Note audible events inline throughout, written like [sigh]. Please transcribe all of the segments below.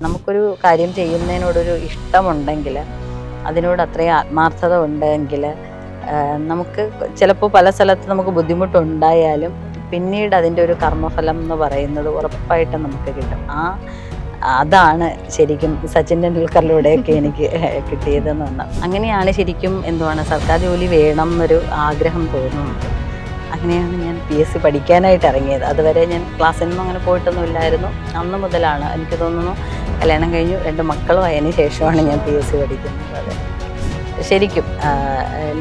നമുക്കൊരു കാര്യം ചെയ്യുന്നതിനോടൊരു ഇഷ്ടമുണ്ടെങ്കിൽ അതിനോട് അത്രയും ആത്മാർത്ഥത ഉണ്ടെങ്കിൽ നമുക്ക് ചിലപ്പോൾ പല സ്ഥലത്ത് നമുക്ക് ബുദ്ധിമുട്ടുണ്ടായാലും പിന്നീട് അതിന്റെ ഒരു കർമ്മഫലം എന്ന് പറയുന്നത് ഉറപ്പായിട്ടും നമുക്ക് കിട്ടും. ആ അതാണ് ശരിക്കും സച്ചിൻ ടെണ്ടുൽക്കറിലൂടെയൊക്കെ എനിക്ക് കിട്ടിയതെന്ന് പറഞ്ഞാൽ അങ്ങനെയാണ് ശരിക്കും എന്തുവാണ് സർക്കാർ ജോലി വേണം എന്നൊരു ആഗ്രഹം തോന്നുന്നത്. അങ്ങനെയാണ് ഞാൻ പി എസ് സി പഠിക്കാനായിട്ട് ഇറങ്ങിയത്. അതുവരെ ഞാൻ ക്ലാസ്സിനൊന്നും അങ്ങനെ പോയിട്ടൊന്നുമില്ലായിരുന്നു അന്ന് മുതലാണ് എനിക്ക് തോന്നുന്നു കല്യാണം കഴിഞ്ഞു. രണ്ട് മക്കളും അതിന് ശേഷമാണ് ഞാൻ പി എസ് സി പഠിക്കുന്നത്. ശരിക്കും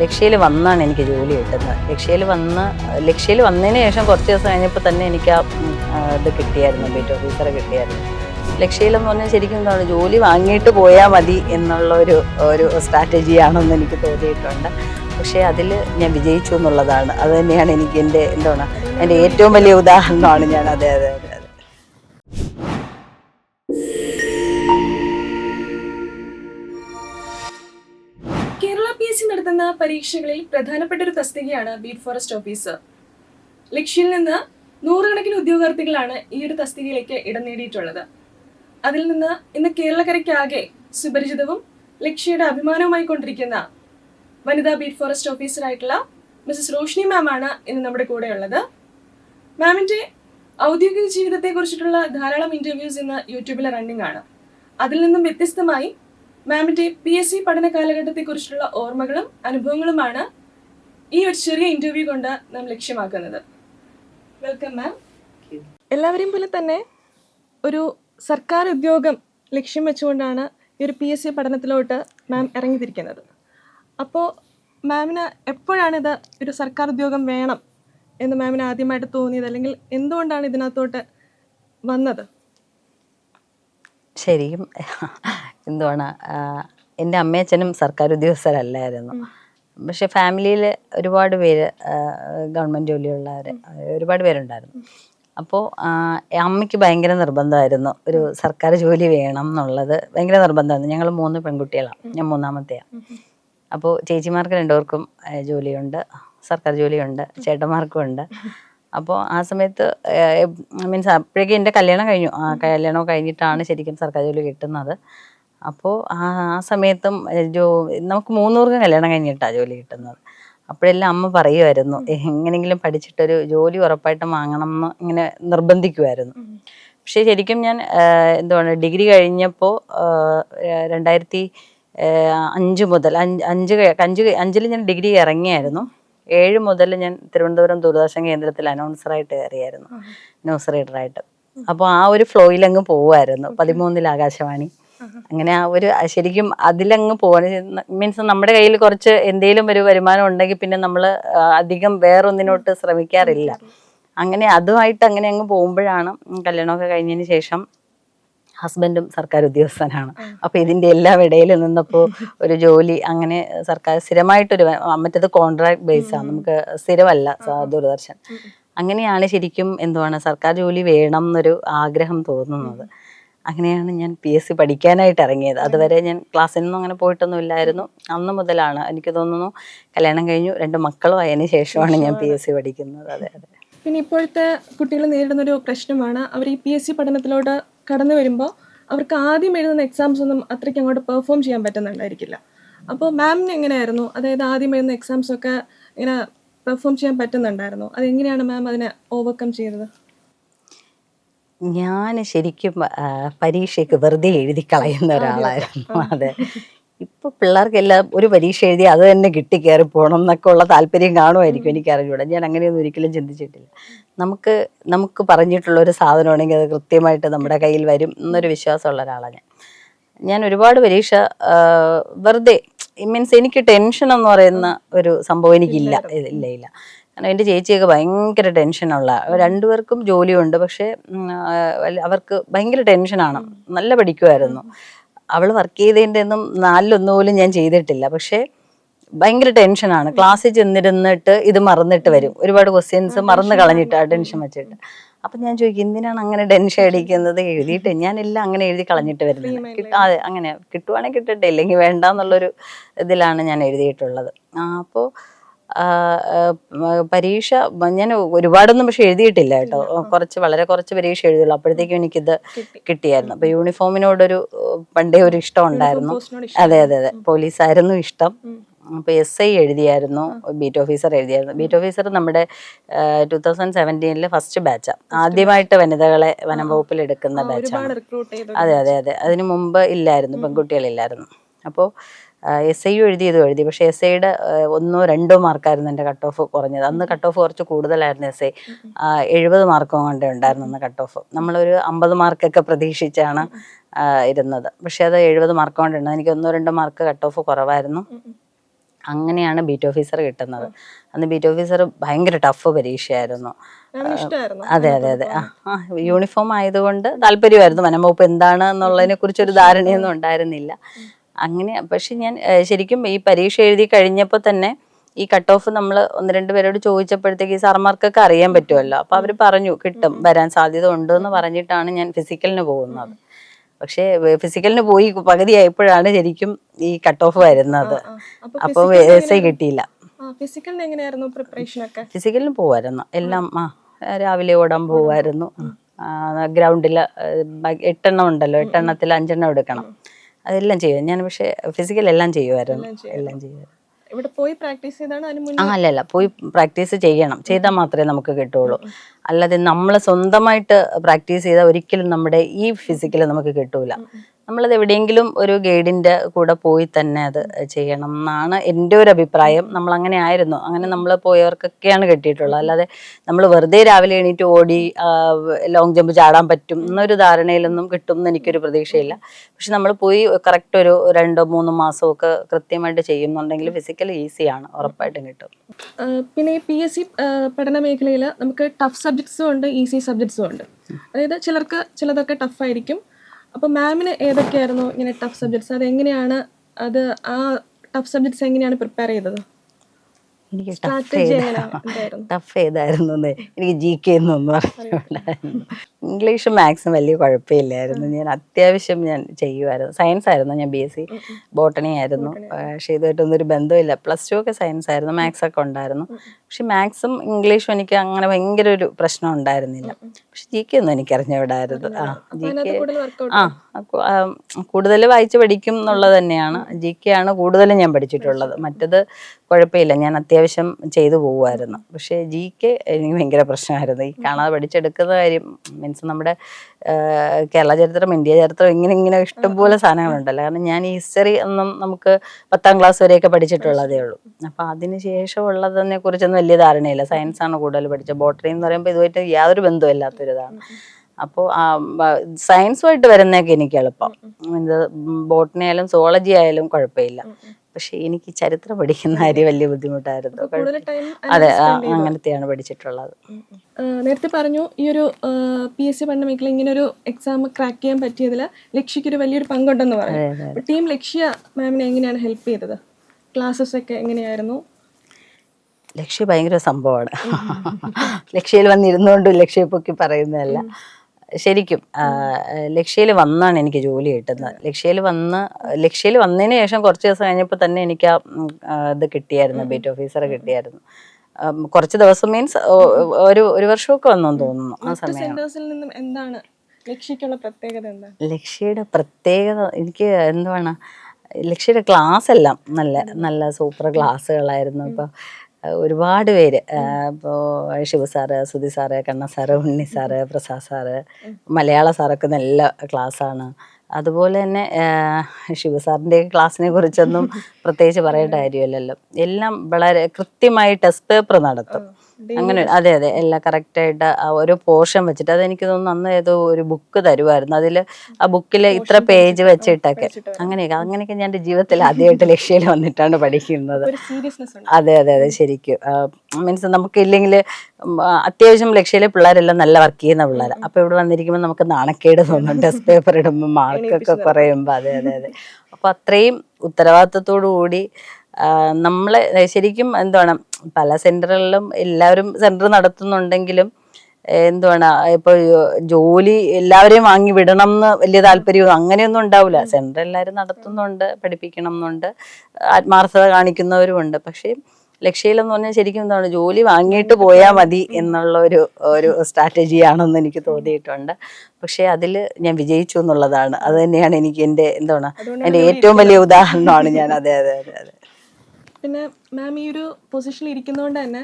ലക്ഷ്യയിൽ വന്നാണ് എനിക്ക് ജോലി കിട്ടുന്നത്. ലക്ഷ്യയിൽ വന്ന് ലക്ഷ്യയിൽ വന്നതിന് ശേഷം കുറച്ച് ദിവസം കഴിഞ്ഞപ്പോൾ തന്നെ എനിക്ക് ആ ഇത് കിട്ടിയായിരുന്നു. ബീറ്റ് ഓഫീസറെ കിട്ടിയായിരുന്നു. ലക്ഷ്യയിലെന്ന് പറഞ്ഞാൽ ശരിക്കും എന്താണ് ജോലി വാങ്ങിയിട്ട് പോയാൽ മതി എന്നുള്ള ഒരു ഒരു സ്ട്രാറ്റജിയാണെന്ന് എനിക്ക് തോന്നിയിട്ടുണ്ട്. പക്ഷേ അതിൽ ഞാൻ വിജയിച്ചു എന്നുള്ളതാണ്. അത് തന്നെയാണ് എനിക്ക് എന്റെ എന്താണ് എന്റെ ഏറ്റവും വലിയ ഉദാഹരണമാണ് ഞാൻ. അതെ അതെ. എസ് പരീക്ഷകളിൽ പ്രധാനപ്പെട്ട ഒരു തസ്തികയാണ് ബീറ്റ് ഫോറസ്റ്റ് ഓഫീസർ. ലക്ഷ്യയിൽ നിന്ന് നൂറുകണക്കിന് ഉദ്യോഗാർത്ഥികളാണ് ഈ ഒരു തസ്തികയിലേക്ക് ഇടം നേടിയിട്ടുള്ളത്. അതിൽ നിന്ന് ഇന്ന് കേരളക്കരയ്ക്കാകെ സുപരിചിതവും ലക്ഷ്യയുടെ അഭിമാനവുമായി കൊണ്ടിരിക്കുന്ന വനിതാ ബീറ്റ് ഫോറസ്റ്റ് ഓഫീസറായിട്ടുള്ള മിസസ് റോഷ്നി മാം ആണ് ഇന്ന് നമ്മുടെ കൂടെയുള്ളത് മാമിന്റെ ഔദ്യോഗിക ജീവിതത്തെക്കുറിച്ചിട്ടുള്ള ധാരാളം ഇന്റർവ്യൂസ് ഇന്ന് യൂട്യൂബിലെ റണ്ണിംഗ് ആണ്. അതിൽ നിന്നും വ്യത്യസ്തമായി മാമിന്റെ പി എസ് സി പഠന കാലഘട്ടത്തെക്കുറിച്ചുള്ള ഓർമ്മകളും അനുഭവങ്ങളുമാണ് ഈ ഒരു ചെറിയ ഇന്റർവ്യൂ കൊണ്ട് നാം ലക്ഷ്യമാക്കുന്നത്. വെൽക്കം മാം എല്ലാവരെയും പോലെ തന്നെ ഒരു സർക്കാർ ഉദ്യോഗം ലക്ഷ്യം വെച്ചുകൊണ്ടാണ് ഈ ഒരു പി എസ് സി പഠനത്തിലോട്ട് മാം ഇറങ്ങിത്തിരിക്കുന്നത്. അപ്പോൾ മാമിന് എപ്പോഴാണ് ഒരു സർക്കാർ ഉദ്യോഗം വേണം എന്ന് മാമിന് ആദ്യമായിട്ട് തോന്നിയത്? അല്ലെങ്കിൽ എന്തുകൊണ്ടാണ് ഇതിനകത്തോട്ട് വന്നത്? ശരിക്കും എന്തുവാണ് എന്റെ അമ്മയച്ഛനും സർക്കാർ ഉദ്യോഗസ്ഥരല്ലായിരുന്നു. പക്ഷെ ഫാമിലിയിൽ ഒരുപാട് പേര് ഗവൺമെന്റ് ജോലിയുള്ളവർ ഒരുപാട് പേരുണ്ടായിരുന്നു. അപ്പോൾ അമ്മയ്ക്ക് ഭയങ്കര നിർബന്ധമായിരുന്നു. ഒരു സർക്കാർ ജോലി വേണം എന്നുള്ളത് ഭയങ്കര നിർബന്ധമായിരുന്നു. ഞങ്ങൾ മൂന്ന് പെൺകുട്ടികളാണ് ഞാൻ മൂന്നാമത്തെയാണ് അപ്പോൾ ചേച്ചിമാർക്ക് രണ്ടുപേർക്കും ജോലിയുണ്ട്. സർക്കാർ ജോലിയുണ്ട്. ചേട്ടന്മാർക്കും ഉണ്ട്. അപ്പോൾ ആ സമയത്ത് മീൻസ് അപ്പോഴേക്കും എന്റെ കല്യാണം കഴിഞ്ഞു. ആ കല്യാണം കഴിഞ്ഞിട്ടാണ് ശരിക്കും സർക്കാർ ജോലി കിട്ടുന്നത്. അപ്പോൾ ആ ആ സമയത്തും ജോ നമുക്ക് മൂന്നൂർക്കും കല്യാണം കഴിഞ്ഞിട്ടാണ് ജോലി കിട്ടുന്നത്. അപ്പോഴെല്ലാം അമ്മ പറയുമായിരുന്നു എങ്ങനെയെങ്കിലും പഠിച്ചിട്ടൊരു ജോലി ഉറപ്പായിട്ടും വാങ്ങണം എന്ന് ഇങ്ങനെ നിർബന്ധിക്കുമായിരുന്നു പക്ഷേ ശരിക്കും ഞാൻ എന്തുവാണ് ഡിഗ്രി കഴിഞ്ഞപ്പോൾ രണ്ടായിരത്തി അഞ്ച് മുതൽ അഞ്ച് അഞ്ച് അഞ്ച് അഞ്ചിൽ ഞാൻ ഡിഗ്രി ഇറങ്ങിയായിരുന്നു. ഏഴ് മുതൽ ഞാൻ തിരുവനന്തപുരം ദൂരദർശൻ കേന്ദ്രത്തിൽ അനൗൺസറായിട്ട് കയറിയായിരുന്നു. ന്യൂസ് റീഡറായിട്ട്. അപ്പോൾ ആ ഒരു ഫ്ലോയിൽ അങ്ങ് പോവായിരുന്നു പതിമൂന്നിൽ ആകാശവാണി. അങ്ങനെ ആ ഒരു ശരിക്കും അതിലങ്ങ് പോകാൻ മീൻസ് നമ്മുടെ കയ്യിൽ കുറച്ച് എന്തെങ്കിലും ഒരു വരുമാനം ഉണ്ടെങ്കിൽ പിന്നെ നമ്മൾ അധികം വേറൊന്നിനോട്ട് ശ്രമിക്കാറില്ല. അങ്ങനെ അതുമായിട്ട് അങ്ങനെ അങ്ങ് പോകുമ്പോഴാണ് കല്യാണമൊക്കെ കഴിഞ്ഞതിന് ശേഷം ഹസ്ബൻഡും സർക്കാർ ഉദ്യോഗസ്ഥനാണ്. അപ്പൊ ഇതിന്റെ എല്ലാം ഇടയിൽ നിന്നപ്പോൾ ഒരു ജോലി അങ്ങനെ സർക്കാർ സ്ഥിരമായിട്ടൊരു മറ്റത് കോൺട്രാക്ട് ബേസ് ആണ്. നമുക്ക് സ്ഥിരമല്ല ദൂരദർശൻ. അങ്ങനെയാണ് ശരിക്കും എന്തുവാണ് സർക്കാർ ജോലി വേണം എന്നൊരു ആഗ്രഹം തോന്നുന്നത്. അങ്ങനെയാണ് ഞാൻ പി എസ് സി പഠിക്കാനായിട്ട് ഇറങ്ങിയത്. അതുവരെ ഞാൻ ക്ലാസ്സിൽ ക്ലാസ്സിനൊന്നും അങ്ങനെ പോയിട്ടൊന്നും ഇല്ലായിരുന്നു അന്ന് മുതലാണ് എനിക്ക് തോന്നുന്നു കല്യാണം കഴിഞ്ഞു രണ്ട് മക്കളും ആയതിനു ശേഷമാണ് ഞാൻ പി എസ് സി പഠിക്കുന്നത്. അതെ അതെ. പിന്നെ ഇപ്പോഴത്തെ കുട്ടികൾ നേരിടുന്ന ഒരു പ്രശ്നമാണ്. അവർ ഈ പി എസ് സി പഠനത്തിലോട്ട് കടന്നു വരുമ്പോൾ അവർക്ക് ആദ്യം എഴുതുന്ന എക്സാംസ് ഒന്നും അത്രയ്ക്ക് അങ്ങോട്ട് പെർഫോം ചെയ്യാൻ പറ്റുന്നുണ്ടായിരിക്കില്ല. അപ്പോൾ മാമിന് എങ്ങനെയായിരുന്നു? അതായത് ആദ്യം എഴുതുന്ന എക്സാംസ് ഒക്കെ ഇങ്ങനെ പെർഫോം ചെയ്യാൻ പറ്റുന്നുണ്ടായിരുന്നു. അതെങ്ങനെയാണ് മാം അതിനെ ഓവർകം ചെയ്തത്? ഞാൻ ശരിക്കും പരീക്ഷയ്ക്ക് വെറുതെ എഴുതി കളയുന്ന ഒരാളായിരുന്നു. അതെ. ഇപ്പൊ പിള്ളേർക്കെല്ലാം ഒരു പരീക്ഷ എഴുതി അത് തന്നെ കിട്ടി കയറി പോകണം എന്നൊക്കെ ഉള്ള താല്പര്യം കാണുമായിരിക്കും എനിക്ക് അറിഞ്ഞൂടാ ഞാൻ അങ്ങനെയൊന്നും ഒരിക്കലും ചിന്തിച്ചിട്ടില്ല. നമുക്ക് നമുക്ക് പറഞ്ഞിട്ടുള്ള ഒരു സാധനമാണെങ്കിൽ അത് കൃത്യമായിട്ട് നമ്മുടെ കയ്യിൽ വരും എന്നൊരു വിശ്വാസമുള്ള ഒരാളാണ് ഞാൻ. ഞാൻ ഒരുപാട് പരീക്ഷ വെറുതെ മീൻസ് എനിക്ക് ടെൻഷൻ എന്ന് പറയുന്ന ഒരു സംഭവം എനിക്കില്ല. ഇല്ല ഇല്ല. കാരണം എന്റെ ചേച്ചിയൊക്കെ ഭയങ്കര ടെൻഷനുള്ള രണ്ടുപേർക്കും ജോലിയുണ്ട് പക്ഷേ അവർക്ക് ഭയങ്കര ടെൻഷനാണ്. നല്ല പഠിക്കുമായിരുന്നു അവൾ വർക്ക് ചെയ്തതിന്റെ ഒന്നും നാലിലൊന്നു പോലും ഞാൻ ചെയ്തിട്ടില്ല. പക്ഷേ ഭയങ്കര ടെൻഷനാണ്. ക്ലാസ്സിൽ ചെന്നിരുന്നിട്ട് ഇത് മറന്നിട്ട് വരും. ഒരുപാട് ക്വസ്റ്റ്യൻസ് മറന്നു കളഞ്ഞിട്ട് ആ ടെൻഷൻ വെച്ചിട്ട്. അപ്പം ഞാൻ ചോദിക്കും എന്തിനാണ് അങ്ങനെ ടെൻഷൻ അടിക്കുന്നത്? എഴുതിയിട്ട് ഞാനെല്ലാം അങ്ങനെ എഴുതി കളഞ്ഞിട്ട് വരുന്നത് അതെ അങ്ങനെ കിട്ടുവാണെങ്കിൽ കിട്ടട്ടെ ഇല്ലെങ്കിൽ വേണ്ട എന്നുള്ളൊരു ഇതിലാണ് ഞാൻ എഴുതിയിട്ടുള്ളത്. അപ്പോൾ പരീക്ഷ ഞാൻ ഒരുപാടൊന്നും പക്ഷെ എഴുതിയിട്ടില്ല കേട്ടോ. കുറച്ച് വളരെ കുറച്ച് പരീക്ഷ എഴുതുള്ളൂ അപ്പോഴത്തേക്കും എനിക്കിത് കിട്ടിയായിരുന്നു. അപ്പൊ യൂണിഫോമിനോടൊരു പണ്ടേ ഒരു ഇഷ്ടം ഉണ്ടായിരുന്നു. അതെ അതെ അതെ. പോലീസായിരുന്നു ഇഷ്ടം. അപ്പൊ എസ് ഐ എഴുതിയായിരുന്നു. ബീറ്റ് ഓഫീസർ എഴുതിയായിരുന്നു. ബീറ്റ് ഓഫീസർ നമ്മുടെ ടൂ തൗസൻഡ് സെവന്റീനിലെ ഫസ്റ്റ് ബാച്ചാണ് ആദ്യമായിട്ട് വനിതകളെ വനം വകുപ്പിൽ എടുക്കുന്ന ബാച്ചാണ്. അതെ അതെ അതെ. അതിന് മുമ്പ് ഇല്ലായിരുന്നു. പെൺകുട്ടികളില്ലായിരുന്നു. അപ്പോൾ എസ് ഐ യു ഇതും എഴുതി. പക്ഷേ എസ് ഐയുടെ ഒന്നോ രണ്ടോ മാർക്കായിരുന്നു എന്റെ കട്ട് ഓഫ് കുറഞ്ഞത്. അന്ന് കട്ട് ഓഫ് കുറച്ച് കൂടുതലായിരുന്നു എസ് ഐ എഴുപത് മാർക്കും കൊണ്ടേ ഉണ്ടായിരുന്നു അന്ന് കട്ട് ഓഫ് നമ്മളൊരു അമ്പത് മാർക്കൊക്കെ പ്രതീക്ഷിച്ചാണ് ഇരുന്നത്. പക്ഷേ അത് എഴുപത് മാർക്ക് കൊണ്ടുണ്ട് എനിക്ക് ഒന്നോ രണ്ടോ മാർക്ക് കട്ട് ഓഫ് കുറവായിരുന്നു. അങ്ങനെയാണ് ബീറ്റ് ഓഫീസർ കിട്ടുന്നത്. അന്ന് ബീറ്റ് ഓഫീസർ ഭയങ്കര ടഫ് പരീക്ഷയായിരുന്നു. അതെ അതെ അതെ. യൂണിഫോം ആയതുകൊണ്ട് താല്പര്യമായിരുന്നു. വനംവകുപ്പ് എന്താണ് എന്നുള്ളതിനെ കുറിച്ചൊരു ധാരണയൊന്നും ഉണ്ടായിരുന്നില്ല. അങ്ങനെ പക്ഷെ ഞാൻ ശരിക്കും ഈ പരീക്ഷ എഴുതി കഴിഞ്ഞപ്പോൾ തന്നെ ഈ കട്ട് ഓഫ് നമ്മൾ ഒന്ന് രണ്ട് പേരോട് ചോദിച്ചപ്പോഴത്തേക്ക് ഈ സാർമാർക്കൊക്കെ അറിയാൻ പറ്റുമല്ലോ. അപ്പൊ അവർ പറഞ്ഞു കിട്ടും വരാൻ സാധ്യത ഉണ്ട് എന്ന് പറഞ്ഞിട്ടാണ് ഞാൻ ഫിസിക്കലിന് പോകുന്നത്. പക്ഷേ ഫിസിക്കലിന് പോയി പകുതിയായപ്പോഴാണ് ശരിക്കും ഈ കട്ട് ഓഫ് വരുന്നത്. അപ്പൊ അപ്പോൾ എസ് ഐ കിട്ടിയില്ല. ഫിസിക്കലിന് എങ്ങനെയായിരുന്നു പ്രിപ്പറേഷൻ ഒക്കെ ഫിസിക്കലിന് പോവായിരുന്നു. എല്ലാം ആ രാവിലെ ഓടാൻ പോവായിരുന്നു. ഗ്രൗണ്ടിൽ എട്ടെണ്ണം ഉണ്ടല്ലോ. എട്ടെണ്ണത്തിൽ അഞ്ചെണ്ണം എടുക്കണം. അതെല്ലാം ചെയ്യും ഞാൻ പക്ഷേ ഫിസിക്കൽ എല്ലാം ചെയ്യുമായിരുന്നു എല്ലാം ചെയ്യുമായിരുന്നു ഇവിടെ പോയി പ്രാക്ടീസ് ചെയ്താണ് ആ അല്ല പോയി പ്രാക്ടീസ് ചെയ്യണം. ചെയ്താൽ മാത്രമേ നമുക്ക് കിട്ടുള്ളൂ. അല്ലാതെ നമ്മൾ സ്വന്തമായിട്ട് പ്രാക്ടീസ് ചെയ്താൽ ഒരിക്കലും നമ്മുടെ ഈ ഫിസിക്കൽ നമുക്ക് കിട്ടൂല. നമ്മളത് എവിടെയെങ്കിലും ഒരു ഗൈഡിന്റെ കൂടെ പോയി തന്നെ അത് ചെയ്യണം എന്നാണ് എന്റെ ഒരു അഭിപ്രായം. നമ്മൾ അങ്ങനെ ആയിരുന്നു. അങ്ങനെ നമ്മൾ പോയവർക്കൊക്കെയാണ് കെട്ടിയിട്ടുള്ളത്. അല്ലാതെ നമ്മൾ വെറുതെ രാവിലെ എണീറ്റ് ഓടി ലോങ് ജമ്പ് ചാടാൻ പറ്റും എന്നൊരു ധാരണയിലൊന്നും കിട്ടും എന്ന് എനിക്കൊരു പ്രതീക്ഷയില്ല. പക്ഷെ നമ്മൾ പോയി കറക്റ്റ് ഒരു രണ്ടോ മൂന്നോ മാസമൊക്കെ കൃത്യമായിട്ട് ചെയ്യുന്നുണ്ടെങ്കിൽ ഫിസിക്കൽ ഈസിയാണ് ഉറപ്പായിട്ടും കിട്ടും. പിന്നെ പി എസ് സി പഠന മേഖലയിൽ നമുക്ക് ടഫ് സബ്ജക്ട്സും ഉണ്ട് ഈസി സബ്ജക്ട്സും ഉണ്ട്. അതായത് ചിലർക്ക് ചിലതൊക്കെ ടഫ് ആയിരിക്കും. അപ്പോൾ മാമിന് ഏതൊക്കെയായിരുന്നു ഇങ്ങനെ ടഫ് സബ്ജക്ട്സ് അത് എങ്ങനെയാണ് അത് ആ ടഫ് സബ്ജക്ട്സ് എങ്ങനെയാണ് പ്രിപ്പയർ ചെയ്തത്? എനിക്ക് ടഫ് ടഫ് എന്ന് എനിക്ക് ജി കെ എന്നൊന്നും അറിഞ്ഞുകൊണ്ടായിരുന്നു ഇംഗ്ലീഷും മാത്സും വലിയ കുഴപ്പമില്ലായിരുന്നു. ഞാൻ അത്യാവശ്യം ഞാൻ ചെയ്യുമായിരുന്നു. സയൻസ് ആയിരുന്നു ഞാൻ ബി എസ് സി ബോട്ടണി ആയിരുന്നു. പക്ഷേ ഇതുമായിട്ടൊന്നും ഒരു ബന്ധമില്ല. പ്ലസ് ടു ഒക്കെ സയൻസ് ആയിരുന്നു. മാത്സ് ഒക്കെ ഉണ്ടായിരുന്നു. പക്ഷെ മാത്സും ഇംഗ്ലീഷും എനിക്ക് അങ്ങനെ ഭയങ്കര ഒരു പ്രശ്നം ഉണ്ടായിരുന്നില്ല. പക്ഷെ ജി കെ ഒന്നും എനിക്ക് അറിഞ്ഞുവിടായിരുന്നു ആ ജി കെ ആ കൂടുതൽ വായിച്ച് പഠിക്കും എന്നുള്ളത് തന്നെയാണ്. ജി കെ ആണ് കൂടുതലും ഞാൻ പഠിച്ചിട്ടുള്ളത്. മറ്റത് കുഴപ്പമില്ല. ഞാൻ അത്യാവശ്യം ചെയ്തു പോകുമായിരുന്നു പക്ഷേ ജി കെ എനിക്ക് ഭയങ്കര പ്രശ്നമായിരുന്നു. ഈ കാണാതെ പഠിച്ചെടുക്കുന്ന കാര്യം മീൻസ് നമ്മുടെ കേരള ചരിത്രം ഇന്ത്യ ചരിത്രം ഇങ്ങനെ ഇങ്ങനെ ഇഷ്ടംപോലെ സാധനങ്ങളുണ്ടല്ലോ. കാരണം ഞാൻ ഹിസ്റ്ററി ഒന്നും നമുക്ക് പത്താം ക്ലാസ് വരെയൊക്കെ പഠിച്ചിട്ടുള്ളതേ ഉള്ളൂ. അപ്പം അതിന് ശേഷമുള്ളതിനെ കുറിച്ചൊന്നും വലിയ ധാരണയില്ല. സയൻസാണ് കൂടുതൽ പഠിച്ചത്. ബോട്ടറി എന്ന് പറയുമ്പോൾ ഇതുമായിട്ട് യാതൊരു ബന്ധമില്ലാത്തൊരിതാണ് അപ്പോൾ സയൻസുമായിട്ട് വരുന്നതൊക്കെ എനിക്ക് എളുപ്പം. ബോട്ടണി ആയാലും സോളജി ആയാലും കുഴപ്പമില്ല. പക്ഷെ എനിക്ക് ചരിത്രം പഠിക്കുന്ന കാര്യം വലിയ ബുദ്ധിമുട്ടായിരുന്നു. അതെ അങ്ങനത്തെയാണ് പഠിച്ചിട്ടുള്ളത്. നേരത്തെ പറഞ്ഞു ഈ ഒരു പി എസ് സി പഠന മേഖല ഇങ്ങനെ ഒരു എക്സാം ക്രാക്ക് ചെയ്യാൻ പറ്റിയതിൽ ലക്ഷ്യക്ക് ഒരു വലിയൊരു പങ്കുണ്ടെന്ന് പറഞ്ഞു ടീം ലക്ഷ്യ മാമിനെ എങ്ങനെയാണ് ഹെൽപ്പ് ചെയ്തത്? ക്ലാസ്സസ് ഒക്കെ എങ്ങനെയായിരുന്നു? ലക്ഷ്യ ഭയങ്കര സംഭവമാണ്. [laughs] ലക്ഷ്യയിൽ വന്നിരുന്നുകൊണ്ട് ലക്ഷ്യ പൊക്കി പറയുന്നതല്ല. ശരിക്കും ലക്ഷ്യയിൽ വന്നാണ് എനിക്ക് ജോലി കിട്ടുന്നത്. ലക്ഷ്യയിൽ വന്ന് ലക്ഷ്യയിൽ വന്നതിന് ശേഷം കുറച്ച് ദിവസം കഴിഞ്ഞപ്പോൾ തന്നെ എനിക്ക് ആ ഇത് കിട്ടിയായിരുന്നു ബീറ്റ് ഓഫീസറെ കിട്ടിയായിരുന്നു. കുറച്ച് ദിവസം മീൻസ് ഒരു ഒരു വർഷമൊക്കെ വന്നെന്ന് തോന്നുന്നു ആ സമയം. എന്താണ് ലക്ഷ്യക്കുള്ള പ്രത്യേകത എന്താ? ലക്ഷ്യയുടെ പ്രത്യേകത എനിക്ക് എന്തുവാണ് ലക്ഷ്യയുടെ ക്ലാസ് എല്ലാം നല്ല നല്ല സൂപ്പർ ക്ലാസ്സുകളായിരുന്നു. ഇപ്പോൾ ഒരുപാട് പേര്. ഇപ്പോൾ Shiva sir Sudhi sir Kanna sir Unni sir Prasad sir മലയാള സാറൊക്കെ നല്ല ക്ലാസ്സാണ്. അതുപോലെ തന്നെ ശിവ സാറിന്റെ ക്ലാസ്സിനെ കുറിച്ചൊന്നും [laughs] പ്രത്യേകിച്ച് പറയേണ്ട കാര്യമില്ലല്ലോ. എല്ലാം വളരെ കൃത്യമായി ടെസ്റ്റ് പേപ്പർ നടത്തും. അങ്ങനെ അതെ അതെ. എല്ലാം കറക്റ്റ് ആയിട്ട് ഓരോ പോർഷൻ വെച്ചിട്ട് അതെനിക്ക് തോന്നുന്നു അന്ന് ഏതോ ഒരു ബുക്ക് തരുമായിരുന്നു അതിൽ ആ ബുക്കിൽ ഇത്ര പേജ് വെച്ചിട്ടൊക്കെ. അങ്ങനെയൊക്കെ അങ്ങനെയൊക്കെ ഞാൻ ജീവിതത്തിൽ ആദ്യമായിട്ട് ലക്ഷ്യയിൽ വന്നിട്ടാണ് പഠിക്കുന്നത്. അതെ അതെ അതെ. ശരിക്കും. മീൻസ് നമുക്ക് ഇല്ലെങ്കിൽ അത്യാവശ്യം ലക്ഷ്യയിലെ പിള്ളേരെല്ലാം നല്ല വർക്ക് ചെയ്യുന്ന പിള്ളേർ അപ്പൊ ഇവിടെ വന്നിരിക്കുമ്പോൾ നമുക്ക് നാണക്കേട് തോന്നും ടെസ്റ്റ് പേപ്പർ ഇടുമ്പോൾ മാർക്കൊക്കെ കുറയുമ്പോൾ അതെ അതെ അതെ. അപ്പൊ അത്രയും ഉത്തരവാദിത്തത്തോടു കൂടി നമ്മളെ ശരിക്കും എന്താണ് പല സെന്ററുകളിലും എല്ലാവരും സെന്റർ നടത്തുന്നുണ്ടെങ്കിലും എന്തുവാണ് ഇപ്പൊ ജോലി എല്ലാവരെയും വാങ്ങി വിടണം എന്ന് വലിയ താല്പര്യവും അങ്ങനെയൊന്നും ഉണ്ടാവില്ല സെന്റർ എല്ലാവരും നടത്തുന്നുണ്ട് പഠിപ്പിക്കണം എന്നുണ്ട് ആത്മാർത്ഥത കാണിക്കുന്നവരും ഉണ്ട് പക്ഷേ ലക്ഷ്യയിലെന്ന് പറഞ്ഞാൽ ശരിക്കും എന്താണ് ജോലി വാങ്ങിയിട്ട് പോയാൽ മതി എന്നുള്ള ഒരു ഒരു സ്ട്രാറ്റജിയാണെന്ന് എനിക്ക് തോന്നിയിട്ടുണ്ട്. പക്ഷേ അതിൽ ഞാൻ വിജയിച്ചു എന്നുള്ളതാണ്. അത് തന്നെയാണ് എനിക്ക് എന്റെ എന്താണ് എന്റെ ഏറ്റവും വലിയ ഉദാഹരണമാണ് ഞാൻ. അതെ അതെ അതെ അതെ. പിന്നെ മാം ഈ ഒരു പൊസിഷനിൽ ഇരിക്കുന്നതുകൊണ്ട് തന്നെ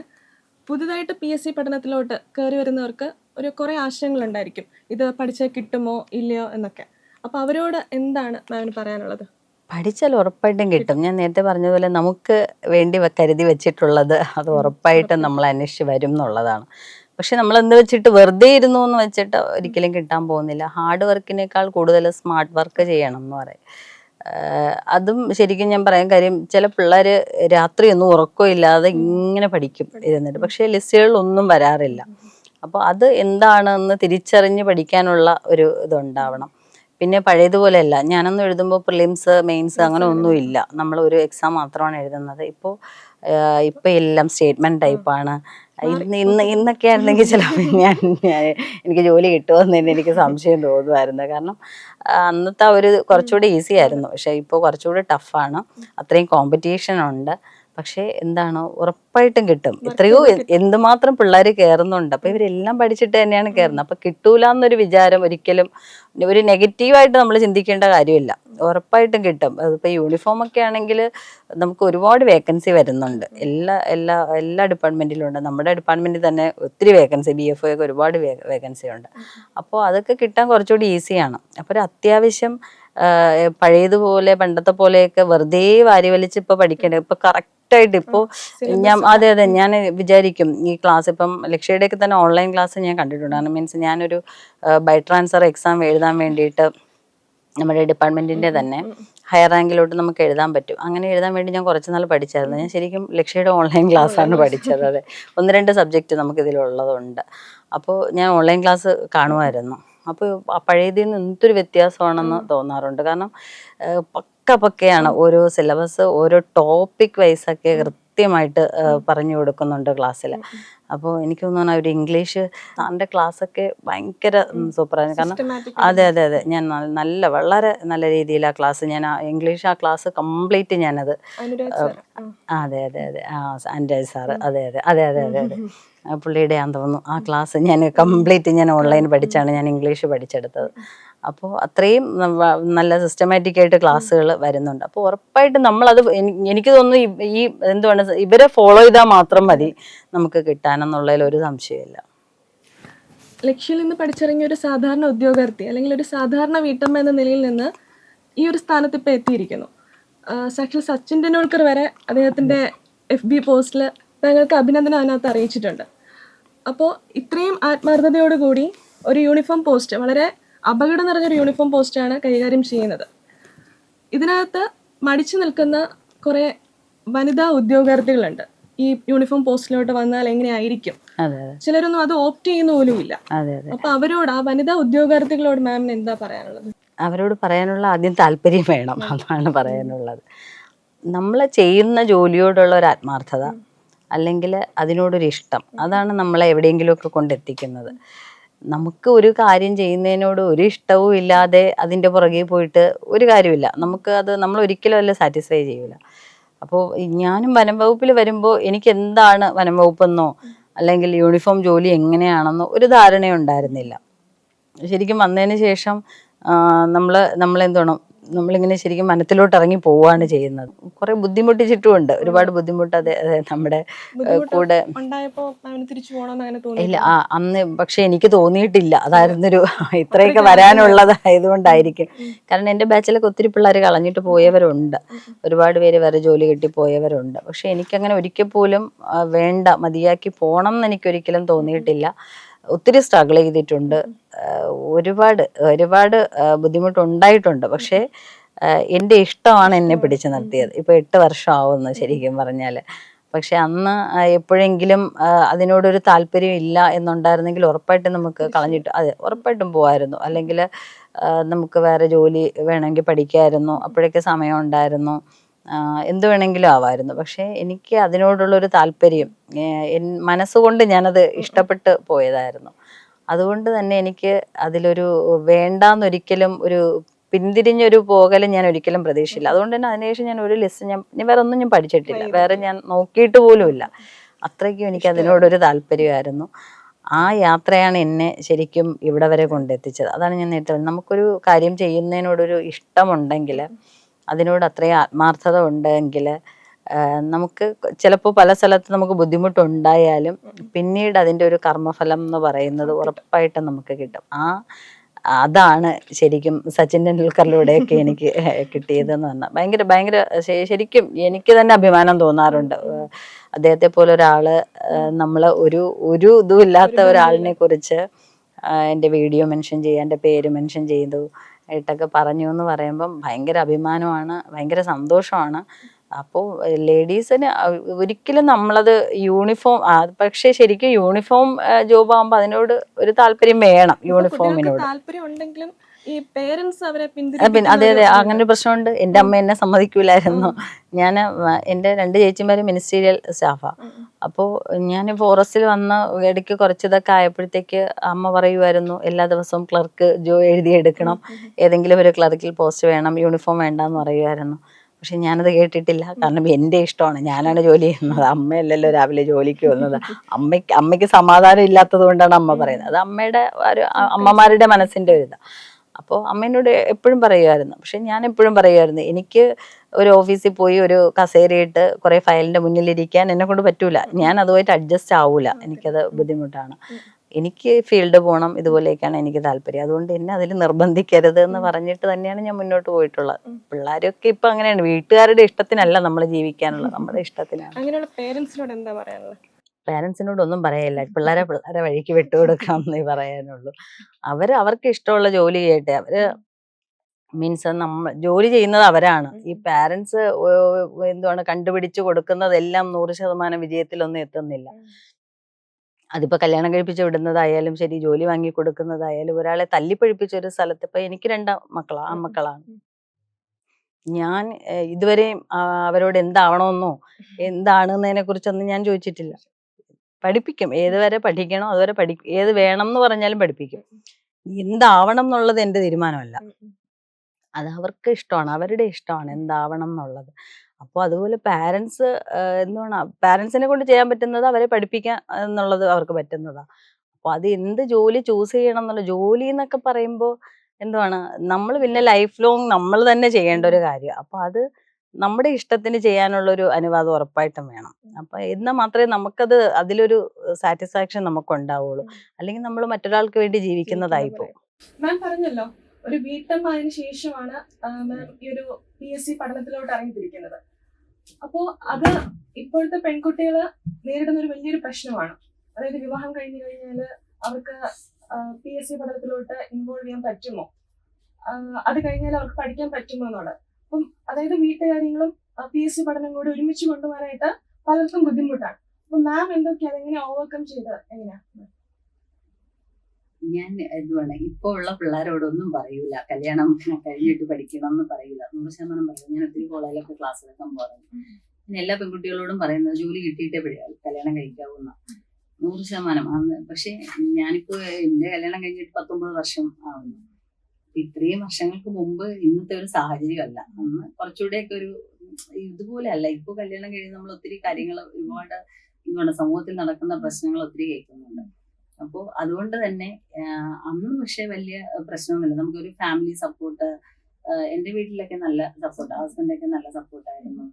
പുതുതായിട്ട് പി എസ് സി പഠനത്തിലോട്ട് കയറി വരുന്നവർക്ക് ഒരു കുറേ ആശയങ്ങളുണ്ടായിരിക്കും. ഇത് പഠിച്ചാൽ കിട്ടുമോ ഇല്ലയോ എന്നൊക്കെ. അപ്പോൾ അവരോട് എന്താണ് മാമിന് പറയാനുള്ളത്? പഠിച്ചാൽ ഉറപ്പായിട്ടും കിട്ടും. ഞാൻ നേരത്തെ പറഞ്ഞതുപോലെ നമുക്ക് വേണ്ടി കരുതി വെച്ചിട്ടുള്ളത് അത് ഉറപ്പായിട്ടും നമ്മൾ അന്വേഷിച്ച് വരും എന്നുള്ളതാണ്. പക്ഷെ നമ്മൾ എന്ത് വെച്ചിട്ട് വെറുതെ ഇരുന്നു എന്ന് വെച്ചിട്ട് ഒരിക്കലും കിട്ടാൻ പോകുന്നില്ല. ഹാർഡ് വർക്കിനേക്കാൾ കൂടുതൽ സ്മാർട്ട് വർക്ക് ചെയ്യണം എന്ന് പറയും. അതും ശരിക്കും ഞാൻ പറയാൻ കാര്യം ചില പിള്ളേർ രാത്രിയൊന്നും ഉറക്കമില്ലാതെ ഇങ്ങനെ പഠിക്കും ഇരുന്നിട്ട്. പക്ഷേ ലിസ്റ്റുകളിലൊന്നും വരാറില്ല. അപ്പോൾ അത് എന്താണെന്ന് തിരിച്ചറിഞ്ഞ് പഠിക്കാനുള്ള ഒരു ഇതുണ്ടാവണം. പിന്നെ പഴയതുപോലെയല്ല ഞാനൊന്നും എഴുതുമ്പോൾ പ്രിലിംസ് മെയിൻസ് അങ്ങനെ ഒന്നുമില്ല. നമ്മൾ ഒരു എക്സാം മാത്രമാണ് എഴുതുന്നത്. ഇപ്പോൾ ഇപ്പോൾ എല്ലാം സ്റ്റേറ്റ്മെന്റ് ടൈപ്പാണ് ഇന്ന് ഇന്ന് ഇന്നൊക്കെ ആയിരുന്നെങ്കിൽ ചിലപ്പോൾ ഞാൻ എനിക്ക് ജോലി കിട്ടുമെന്ന് തന്നെ എനിക്ക് സംശയം തോന്നുമായിരുന്നു. കാരണം അന്നത്തെ ഒരു കുറച്ചുകൂടി ഈസി ആയിരുന്നു. പക്ഷേ ഇപ്പോൾ കുറച്ചുകൂടി ടഫാണ് അത്രയും കോമ്പറ്റീഷൻ ഉണ്ട്. പക്ഷേ എന്താണ് ഉറപ്പായിട്ടും കിട്ടും. എത്രയോ എന്തുമാത്രം പിള്ളേർ കയറുന്നുണ്ട് അപ്പൊ ഇവരെല്ലാം പഠിച്ചിട്ട് തന്നെയാണ് കയറുന്നത് അപ്പൊ കിട്ടൂല എന്നൊരു വിചാരം ഒരിക്കലും ഒരു നെഗറ്റീവായിട്ട് നമ്മൾ ചിന്തിക്കേണ്ട കാര്യമില്ല. ഉറപ്പായിട്ടും കിട്ടും. അതിപ്പോ യൂണിഫോം ഒക്കെ ആണെങ്കിൽ നമുക്ക് ഒരുപാട് വേക്കൻസി വരുന്നുണ്ട്. എല്ലാ എല്ലാ എല്ലാ ഡിപ്പാർട്ട്മെന്റിലും ഉണ്ട്. നമ്മുടെ ഡിപ്പാർട്ട്മെന്റിൽ തന്നെ ഒത്തിരി വേക്കൻസി ബി എഫ് ഒക്കെ ഒരുപാട് വേക്കൻസി ഉണ്ട്. അപ്പോൾ അതൊക്കെ കിട്ടാൻ കുറച്ചുകൂടി ഈസിയാണ്. അപ്പോൾ ഒരു അത്യാവശ്യം പഴയതുപോലെ പണ്ടത്തെ പോലെയൊക്കെ വെറുതെ വാരി വലിച്ച് ഇപ്പൊ പഠിക്കണേ ഇപ്പൊ കറക്റ്റ് ആയിട്ട് ഇപ്പോ ഞാൻ അതെ അതെ ഞാൻ വിചാരിക്കും ഈ ക്ലാസ് ഇപ്പം ലക്ഷ്യയുടെ ഒക്കെ തന്നെ ഓൺലൈൻ ക്ലാസ് ഞാൻ കണ്ടിട്ടുണ്ടാണ് മീൻസ് ഞാനൊരു ബൈ ട്രാൻസ്ഫർ എക്സാം എഴുതാൻ വേണ്ടിയിട്ട് നമ്മുടെ ഡിപ്പാർട്ട്മെന്റിന്റെ തന്നെ ഹയർ റാങ്കിലോട്ട് നമുക്ക് എഴുതാൻ പറ്റും. അങ്ങനെ എഴുതാൻ വേണ്ടി ഞാൻ കുറച്ച് നാൾ പഠിച്ചായിരുന്നു. ഞാൻ ശരിക്കും ലക്ഷ്യയുടെ ഓൺലൈൻ ക്ലാസ് ആണ് പഠിച്ചത്. അതെ. ഒന്ന് രണ്ട് സബ്ജക്റ്റ് നമുക്ക് ഇതിലുള്ളതുണ്ട്. അപ്പോൾ ഞാൻ ഓൺലൈൻ ക്ലാസ് കാണുമായിരുന്നു. അപ്പോൾ പഴയതിൽ നിന്ന് എന്തൊരു വ്യത്യാസമാണെന്ന് തോന്നാറുണ്ട്. കാരണം പക്ക പക്കയാണ് ഓരോ സിലബസ് ഓരോ ടോപ്പിക് വൈസ് ഒക്കെ കൃത്യമായിട്ട് പറഞ്ഞു കൊടുക്കുന്നുണ്ട് ക്ലാസ്സിൽ അപ്പോൾ എനിക്ക് തോന്നുന്നു അവർ ഒരു ഇംഗ്ലീഷ് സാറിന്റെ ക്ലാസ്സൊക്കെ ഭയങ്കര സൂപ്പറാണ് കാരണം അതെ അതെ അതെ. ഞാൻ നല്ല വളരെ നല്ല രീതിയിൽ ആ ക്ലാസ് ഞാൻ ആ ഇംഗ്ലീഷ് ആ ക്ലാസ് കംപ്ലീറ്റ് ഞാനത് അതെ അതെ അതെ. ആ ആൻഡ്രാജ് സാറ്. അതെ അതെ അതെ അതെ അതെ. അതെ പുള്ളിയുടെ ആണെന്ന് തോന്നുന്നു ആ ക്ലാസ് ഞാൻ കംപ്ലീറ്റ് ഞാൻ ഓൺലൈൻ പഠിച്ചാണ് ഞാൻ ഇംഗ്ലീഷ് പഠിച്ചെടുത്തത്. അപ്പോൾ അത്രയും നല്ല സിസ്റ്റമാറ്റിക് ആയിട്ട് ക്ലാസ്സുകൾ വരുന്നുണ്ട്. അപ്പോൾ ഉറപ്പായിട്ടും നമ്മളത് എനി- എനിക്ക് തോന്നുന്നു ഈ- എന്തുവാണ് ഇവരെ ഫോളോ ചെയ്താൽ മാത്രം മതി നമുക്ക് കിട്ടാനെന്നുള്ളതിൽ ഒരു സംശയമില്ല ലക്ഷ്യയിൽ നിന്ന് പഠിച്ചിറങ്ങിയ ഒരു സാധാരണ ഉദ്യോഗാർത്ഥി അല്ലെങ്കിൽ ഒരു സാധാരണ വീട്ടമ്മ എന്ന നിലയിൽ നിന്ന് ഈ ഒരു സ്ഥാനത്ത് ഇപ്പോൾ എത്തിയിരിക്കുന്നു. സാക്ഷി സച്ചിൻ ടെണ്ടുൽക്കർ വരെ അദ്ദേഹത്തിന്റെ എഫ് ബി പോസ്റ്റിൽ താങ്കൾക്ക് അഭിനന്ദനം അതിനകത്ത് അറിയിച്ചിട്ടുണ്ട്. അപ്പോൾ ഇത്രയും ആത്മാർത്ഥതയോടുകൂടി ഒരു യൂണിഫോം പോസ്റ്റ് വളരെ അപകടം നിറഞ്ഞൊരു യൂണിഫോം പോസ്റ്റാണ് കൈകാര്യം ചെയ്യുന്നത്. ഇതിനകത്ത് മടിച്ചു നിൽക്കുന്ന കുറേ വനിതാ ഉദ്യോഗാർത്ഥികളുണ്ട്. ഈ യൂണിഫോം പോസ്റ്റിലോട്ട് വന്നാൽ എങ്ങനെയായിരിക്കും? ചിലരൊന്നും അത് ഓപ്റ്റ് ചെയ്യുന്ന പോലുമില്ല. അപ്പൊ അവരോട് ആ വനിതാ ഉദ്യോഗാർത്ഥികളോട് മാമിന് എന്താ പറയാനുള്ളത്? അവരോട് പറയാനുള്ള ആദ്യം താല്പര്യം വേണം. അതാണ് പറയാനുള്ളത്. നമ്മൾ ചെയ്യുന്ന ജോലിയോടുള്ള ഒരു ആത്മാർത്ഥത. അല്ലെങ്കിൽ അതിനോടൊരു ഇഷ്ടം അതാണ് നമ്മളെ എവിടെയെങ്കിലുമൊക്കെ കൊണ്ടെത്തിക്കുന്നത്. നമുക്ക് ഒരു കാര്യം ചെയ്യുന്നതിനോട് ഒരു ഇഷ്ടവും ഇല്ലാതെ അതിന്റെ പുറകെ പോയിട്ട് ഒരു കാര്യമില്ല നമുക്ക് അത് നമ്മൾ ഒരിക്കലും അല്ല സാറ്റിസ്ഫൈ ചെയ്യില്ല അപ്പോൾ ഞാനും വനം വകുപ്പിൽ വരുമ്പോൾ എനിക്ക് എന്താണ് വനം വകുപ്പെന്നോ അല്ലെങ്കിൽ യൂണിഫോം ജോലി എങ്ങനെയാണെന്നോ ഒരു ധാരണയുണ്ടായിരുന്നില്ല ശരിക്കും വന്നതിന് ശേഷം നമ്മൾ നമ്മളെന്തോണം നമ്മളിങ്ങനെ ശരിക്കും മനത്തിലോട്ട് ഇറങ്ങി പോവുകയാണ് ചെയ്യുന്നത്. കുറെ ബുദ്ധിമുട്ടിച്ചിട്ടുമുണ്ട് ഒരുപാട് ബുദ്ധിമുട്ട് അതെ അതെ നമ്മുടെ കൂടെ. ഇല്ല ആ അന്ന് പക്ഷെ എനിക്ക് തോന്നിയിട്ടില്ല. അതായിരുന്നൊരു [laughs] ഇത്രയൊക്കെ വരാനുള്ളതായതുകൊണ്ടായിരിക്കും. കാരണം എന്റെ ബാച്ചിലൊക്കെ ഒത്തിരി പിള്ളേർ കളഞ്ഞിട്ട് പോയവരുണ്ട്. ഒരുപാട് പേര് വേറെ ജോലി കിട്ടി പോയവരുണ്ട്. പക്ഷെ എനിക്കങ്ങനെ ഒരിക്കൽ പോലും വേണ്ട മതിയാക്കി പോണം എന്ന് എനിക്കൊരിക്കലും തോന്നിയിട്ടില്ല. ഒത്തിരി സ്ട്രഗിൾ ചെയ്തിട്ടുണ്ട്. ഒരുപാട് ഒരുപാട് ബുദ്ധിമുട്ട് ബുദ്ധിമുട്ടുണ്ടായിട്ടുണ്ട്. പക്ഷേ എന്റെ ഇഷ്ടമാണ് എന്നെ പിടിച്ചു നിർത്തിയത്. ഇപ്പൊ എട്ട് വർഷം ആവുന്നു ശരിക്കും പറഞ്ഞാൽ പക്ഷെ അന്ന് എപ്പോഴെങ്കിലും അതിനോടൊരു താല്പര്യം ഇല്ല എന്നുണ്ടായിരുന്നെങ്കിൽ ഉറപ്പായിട്ടും നമുക്ക് കളഞ്ഞിട്ട് അതെ ഉറപ്പായിട്ടും പോവായിരുന്നു. അല്ലെങ്കിൽ നമുക്ക് വേറെ ജോലി വേണമെങ്കിൽ പഠിക്കായിരുന്നു. അപ്പോഴൊക്കെ സമയം ഉണ്ടായിരുന്നു എന്ത് വേണമെങ്കിലും ആവായിരുന്നു. പക്ഷേ എനിക്ക് അതിനോടുള്ളൊരു താല്പര്യം മനസ്സുകൊണ്ട് ഞാനത് ഇഷ്ടപ്പെട്ട് പോയതായിരുന്നു. അതുകൊണ്ട് തന്നെ എനിക്ക് അതിലൊരു വേണ്ടാന്നൊരിക്കലും ഒരു പിന്തിരിഞ്ഞൊരു പോകൽ ഞാൻ ഒരിക്കലും പ്രതീക്ഷയില്ല അതുകൊണ്ട് തന്നെ അതിനുശേഷം ഞാൻ ഒരു ലിസ്റ്റ് ഞാൻ ഞാൻ വേറെ ഒന്നും ഞാൻ പഠിച്ചിട്ടില്ല. വേറെ ഞാൻ നോക്കിയിട്ട് പോലുമില്ല അത്രയ്ക്കും എനിക്ക് അതിനോടൊരു താല്പര്യമായിരുന്നു. ആ യാത്രയാണ് എന്നെ ശരിക്കും ഇവിടെ വരെ കൊണ്ടെത്തിച്ചത്. അതാണ് ഞാൻ നേരത്തെ പറഞ്ഞത്. നമുക്കൊരു കാര്യം ചെയ്യുന്നതിനോടൊരു ഇഷ്ടമുണ്ടെങ്കിൽ അതിനോട് അത്രയും ആത്മാർത്ഥത ഉണ്ടെങ്കിൽ നമുക്ക് ചിലപ്പോൾ പല സ്ഥലത്ത് നമുക്ക് ബുദ്ധിമുട്ടുണ്ടായാലും പിന്നീട് അതിന്റെ ഒരു കർമ്മഫലം എന്ന് പറയുന്നത് ഉറപ്പായിട്ടും നമുക്ക് കിട്ടും. ആ അതാണ് ശരിക്കും സച്ചിൻ ടെണ്ടുൽക്കറിലൂടെയൊക്കെ എനിക്ക് കിട്ടിയതെന്ന് പറഞ്ഞാൽ. ഭയങ്കര ഭയങ്കര ശരിക്കും എനിക്ക് തന്നെ അഭിമാനം തോന്നാറുണ്ട്. അദ്ദേഹത്തെ പോലെ ഒരാൾ നമ്മൾ ഒരു ഒരു ഇതും ഇല്ലാത്ത ഒരാളിനെ കുറിച്ച് എന്റെ വീഡിയോ മെൻഷൻ ചെയ്യുക എന്റെ പേര് മെൻഷൻ ചെയ്തു ആയിട്ടൊക്കെ പറഞ്ഞു എന്ന് പറയുമ്പം ഭയങ്കര അഭിമാനമാണ് ഭയങ്കര സന്തോഷമാണ്. അപ്പോൾ ലേഡീസിന് ഒരിക്കലും നമ്മളത് യൂണിഫോം പക്ഷേ ശരിക്കും യൂണിഫോം ജോബ് ആകുമ്പോൾ അതിനോട് ഒരു താല്പര്യം വേണം യൂണിഫോമിനോട്. താല്പര്യം ഉണ്ടെങ്കിലും ഈ പേരൻസ് അവരെ പിന്നെ അതെ അതെ അങ്ങനെ ഒരു പ്രശ്നമുണ്ട്. എന്റെ അമ്മ എന്നെ സമ്മതിക്കൂലായിരുന്നു. ഞാൻ എന്റെ രണ്ട് ചേച്ചിമാര് മിനിസ്റ്റീരിയൽ സ്റ്റാഫാ. അപ്പോൾ ഞാൻ ഫോറസ്റ്റിൽ വന്ന ഇടയ്ക്ക് കുറച്ചിതൊക്കെ ആയപ്പോഴത്തേക്ക് അമ്മ പറയുമായിരുന്നു എല്ലാ ദിവസവും ക്ലർക്ക് ജോ എഴുതിയെടുക്കണം. ഏതെങ്കിലും ഒരു ക്ലർക്കിൽ പോസ്റ്റ് വേണം യൂണിഫോം വേണ്ടെന്ന് പറയുമായിരുന്നു പക്ഷെ ഞാനത് കേട്ടിട്ടില്ല. കാരണം എന്റെ ഇഷ്ടമാണ്. ഞാനാണ് ജോലി ചെയ്യുന്നത്. അമ്മയല്ലല്ലോ രാവിലെ ജോലിക്ക് വന്നത്. അമ്മയ്ക്ക് അമ്മയ്ക്ക് സമാധാനം ഇല്ലാത്തത് കൊണ്ടാണ് അമ്മ പറയുന്നത്. അത് അമ്മയുടെ ഒരു അമ്മമാരുടെ മനസ്സിന്റെ ഒരു ഇതാണ് അപ്പോൾ അമ്മേനോട് എപ്പോഴും പറയുമായിരുന്നു. പക്ഷെ ഞാൻ എപ്പോഴും പറയുമായിരുന്നു എനിക്ക് ഒരു ഓഫീസിൽ പോയി ഒരു കസേരയിട്ട് കുറേ ഫയലിന്റെ മുന്നിലിരിക്കാൻ എന്നെ കൊണ്ട് പറ്റൂല. ഞാൻ അതുമായിട്ട് അഡ്ജസ്റ്റ് ആവൂല. എനിക്കത് ബുദ്ധിമുട്ടാണ്. എനിക്ക് ഫീൽഡ് പോകണം ഇതുപോലെയൊക്കെയാണ് എനിക്ക് താല്പര്യം. അതുകൊണ്ട് എന്നെ അതിൽ നിർബന്ധിക്കരുത് എന്ന് പറഞ്ഞിട്ട് തന്നെയാണ് ഞാൻ മുന്നോട്ട് പോയിട്ടുള്ളത്. പിള്ളേരൊക്കെ ഇപ്പൊ അങ്ങനെയാണ്. വീട്ടുകാരുടെ ഇഷ്ടത്തിനല്ല നമ്മൾ ജീവിക്കാനുള്ളത്. നമ്മുടെ ഇഷ്ടത്തിനാണ്. അങ്ങനെയുള്ള പേരൻസിനോട് എന്താ പറയാനുള്ളത് പാരൻസിനോട് ഒന്നും പറയല്ല. പിള്ളേരെ പിള്ളേരെ വഴിക്ക് വിട്ടുകൊടുക്കാം എന്നേ പറയാനുള്ളൂ. അവർ അവർക്ക് ഇഷ്ടമുള്ള ജോലി ചെയ്യട്ടെ. അവർ മീൻസ് നമ്മൾ ജോലി ചെയ്യുന്നത് അവരാണ്. ഈ പാരൻസ് എന്തുവാണ് കണ്ടുപിടിച്ച് കൊടുക്കുന്നതെല്ലാം നൂറ് ശതമാനം വിജയത്തിലൊന്നും എത്തുന്നില്ല. അതിപ്പോ കല്യാണം കഴിപ്പിച്ച് വിടുന്നതായാലും ശരി ജോലി വാങ്ങി കൊടുക്കുന്നതായാലും ഒരാളെ തല്ലിപ്പഴിപ്പിച്ച ഒരു സ്ഥലത്ത് ഇപ്പൊ എനിക്ക് രണ്ട് മക്കളാ മക്കളാണ് ഞാൻ ഇതുവരെയും അവരോട് എന്താവണമെന്നോ എന്താണെന്നതിനെ കുറിച്ചൊന്നും ഞാൻ ചോദിച്ചിട്ടില്ല. പഠിപ്പിക്കും. ഏതുവരെ പഠിക്കണോ അതുവരെ പഠി ഏത് വേണം എന്ന് പറഞ്ഞാലും പഠിപ്പിക്കും. എന്താവണം എന്നുള്ളത് എന്റെ തീരുമാനമല്ല. അത് അവർക്ക് ഇഷ്ടമാണ് അവരുടെ ഇഷ്ടമാണ് എന്താവണം എന്നുള്ളത് അപ്പോൾ അതുപോലെ പാരൻസ് എന്താണ് പാരൻസിനെ കൊണ്ട് ചെയ്യാൻ പറ്റുന്നത് അവരെ പഠിപ്പിക്കാൻ എന്നുള്ളത് അവർക്ക് പറ്റുന്നതാണ് അപ്പോൾ അത് എന്ത് ജോലി ചൂസ് ചെയ്യണം എന്നുള്ള ജോലി എന്നൊക്കെ പറയുമ്പോൾ എന്തുവാണ് നമ്മൾ പിന്നെ ലൈഫ് ലോങ് നമ്മൾ തന്നെ ചെയ്യേണ്ട ഒരു കാര്യം. അപ്പോൾ അത് നമ്മുടെ ഇഷ്ടത്തിന് ചെയ്യാനുള്ള ഒരു അനുവാദം ഉറപ്പായിട്ടും വേണം. അപ്പൊ എന്നാൽ മാത്രമേ നമുക്കത് അതിലൊരു സാറ്റിസ്ഫാക്ഷൻ നമുക്ക് ഉണ്ടാവുള്ളൂ അല്ലെങ്കിൽ നമ്മൾ മറ്റൊരാൾക്ക് വേണ്ടി ജീവിക്കുന്നതായി പോകും മാം പറഞ്ഞല്ലോ ഒരു വീട്ടമ്മ ആയതിനു ശേഷമാണ് മാം ഈ ഒരു പി എസ് സി പഠനത്തിലോട്ട് ഇറങ്ങിത്തിരിക്കുന്നത്. അപ്പോ അത് ഇപ്പോഴത്തെ പെൺകുട്ടികൾ നേരിടുന്ന ഒരു വലിയൊരു പ്രശ്നമാണ്. അതായത് വിവാഹം കഴിഞ്ഞു കഴിഞ്ഞാൽ അവർക്ക് പി എസ് സി പഠനത്തിലോട്ട് ഇൻവോൾവ് ചെയ്യാൻ പറ്റുമോ? അത് കഴിഞ്ഞാൽ അവർക്ക് പഠിക്കാൻ പറ്റുമോ എന്നുള്ളത്. അപ്പം അതായത് വീട്ടുകാര്യങ്ങളും പി എസ് സി പഠനം കൂടി ഒരുമിച്ച് കൊണ്ടുപോകാനായിട്ട് പലർക്കും ബുദ്ധിമുട്ടാണ്. അപ്പൊ മാം എന്തൊക്കെയാണ് എങ്ങനെ ഓവർകം ചെയ്ത് എങ്ങനെയാ? ഞാൻ എന്തുവാണ് ഇപ്പൊ ഉള്ള പിള്ളേരോടൊന്നും പറയൂല. കല്യാണം കഴിഞ്ഞിട്ട് പഠിക്കണം എന്ന് പറയൂല. നൂറ് ശതമാനം പറയൂ ഞാൻ ഒത്തിരി കോളേജിലൊക്കെ ക്ലാസ് എടുക്കാൻ പോകാറുണ്ട് ഞാൻ എല്ലാ പെൺകുട്ടികളോടും പറയുന്നത് ജോലി കിട്ടിയിട്ടേ പഴയ കല്യാണം കഴിക്കാവുന്ന. നൂറ് ശതമാനം. ആണ് പക്ഷെ ഞാനിപ്പോ എന്റെ കല്യാണം കഴിഞ്ഞിട്ട് പത്തൊമ്പത് വർഷം ആവുന്നു. ഇത്രയും വർഷങ്ങൾക്ക് മുമ്പ് ഇന്നത്തെ ഒരു സാഹചര്യമല്ല. അന്ന് കുറച്ചുകൂടെയൊക്കെ ഒരു ഇതുപോലെ അല്ല ഇപ്പൊ കല്യാണം കഴിഞ്ഞ് നമ്മൾ ഒത്തിരി കാര്യങ്ങൾ ഒരുപാട് എന്താണ് സമൂഹത്തിൽ നടക്കുന്ന പ്രശ്നങ്ങൾ ഒത്തിരി കേൾക്കുന്നുണ്ട്. അപ്പോൾ അതുകൊണ്ട് തന്നെ അന്ന് പക്ഷേ വലിയ പ്രശ്നമൊന്നുമില്ല. നമുക്കൊരു ഫാമിലി സപ്പോർട്ട് എന്റെ വീട്ടിലൊക്കെ നല്ല സപ്പോർട്ട് ഹസ്ബൻഡ് ഒക്കെ നല്ല സപ്പോർട്ടായിരുന്നു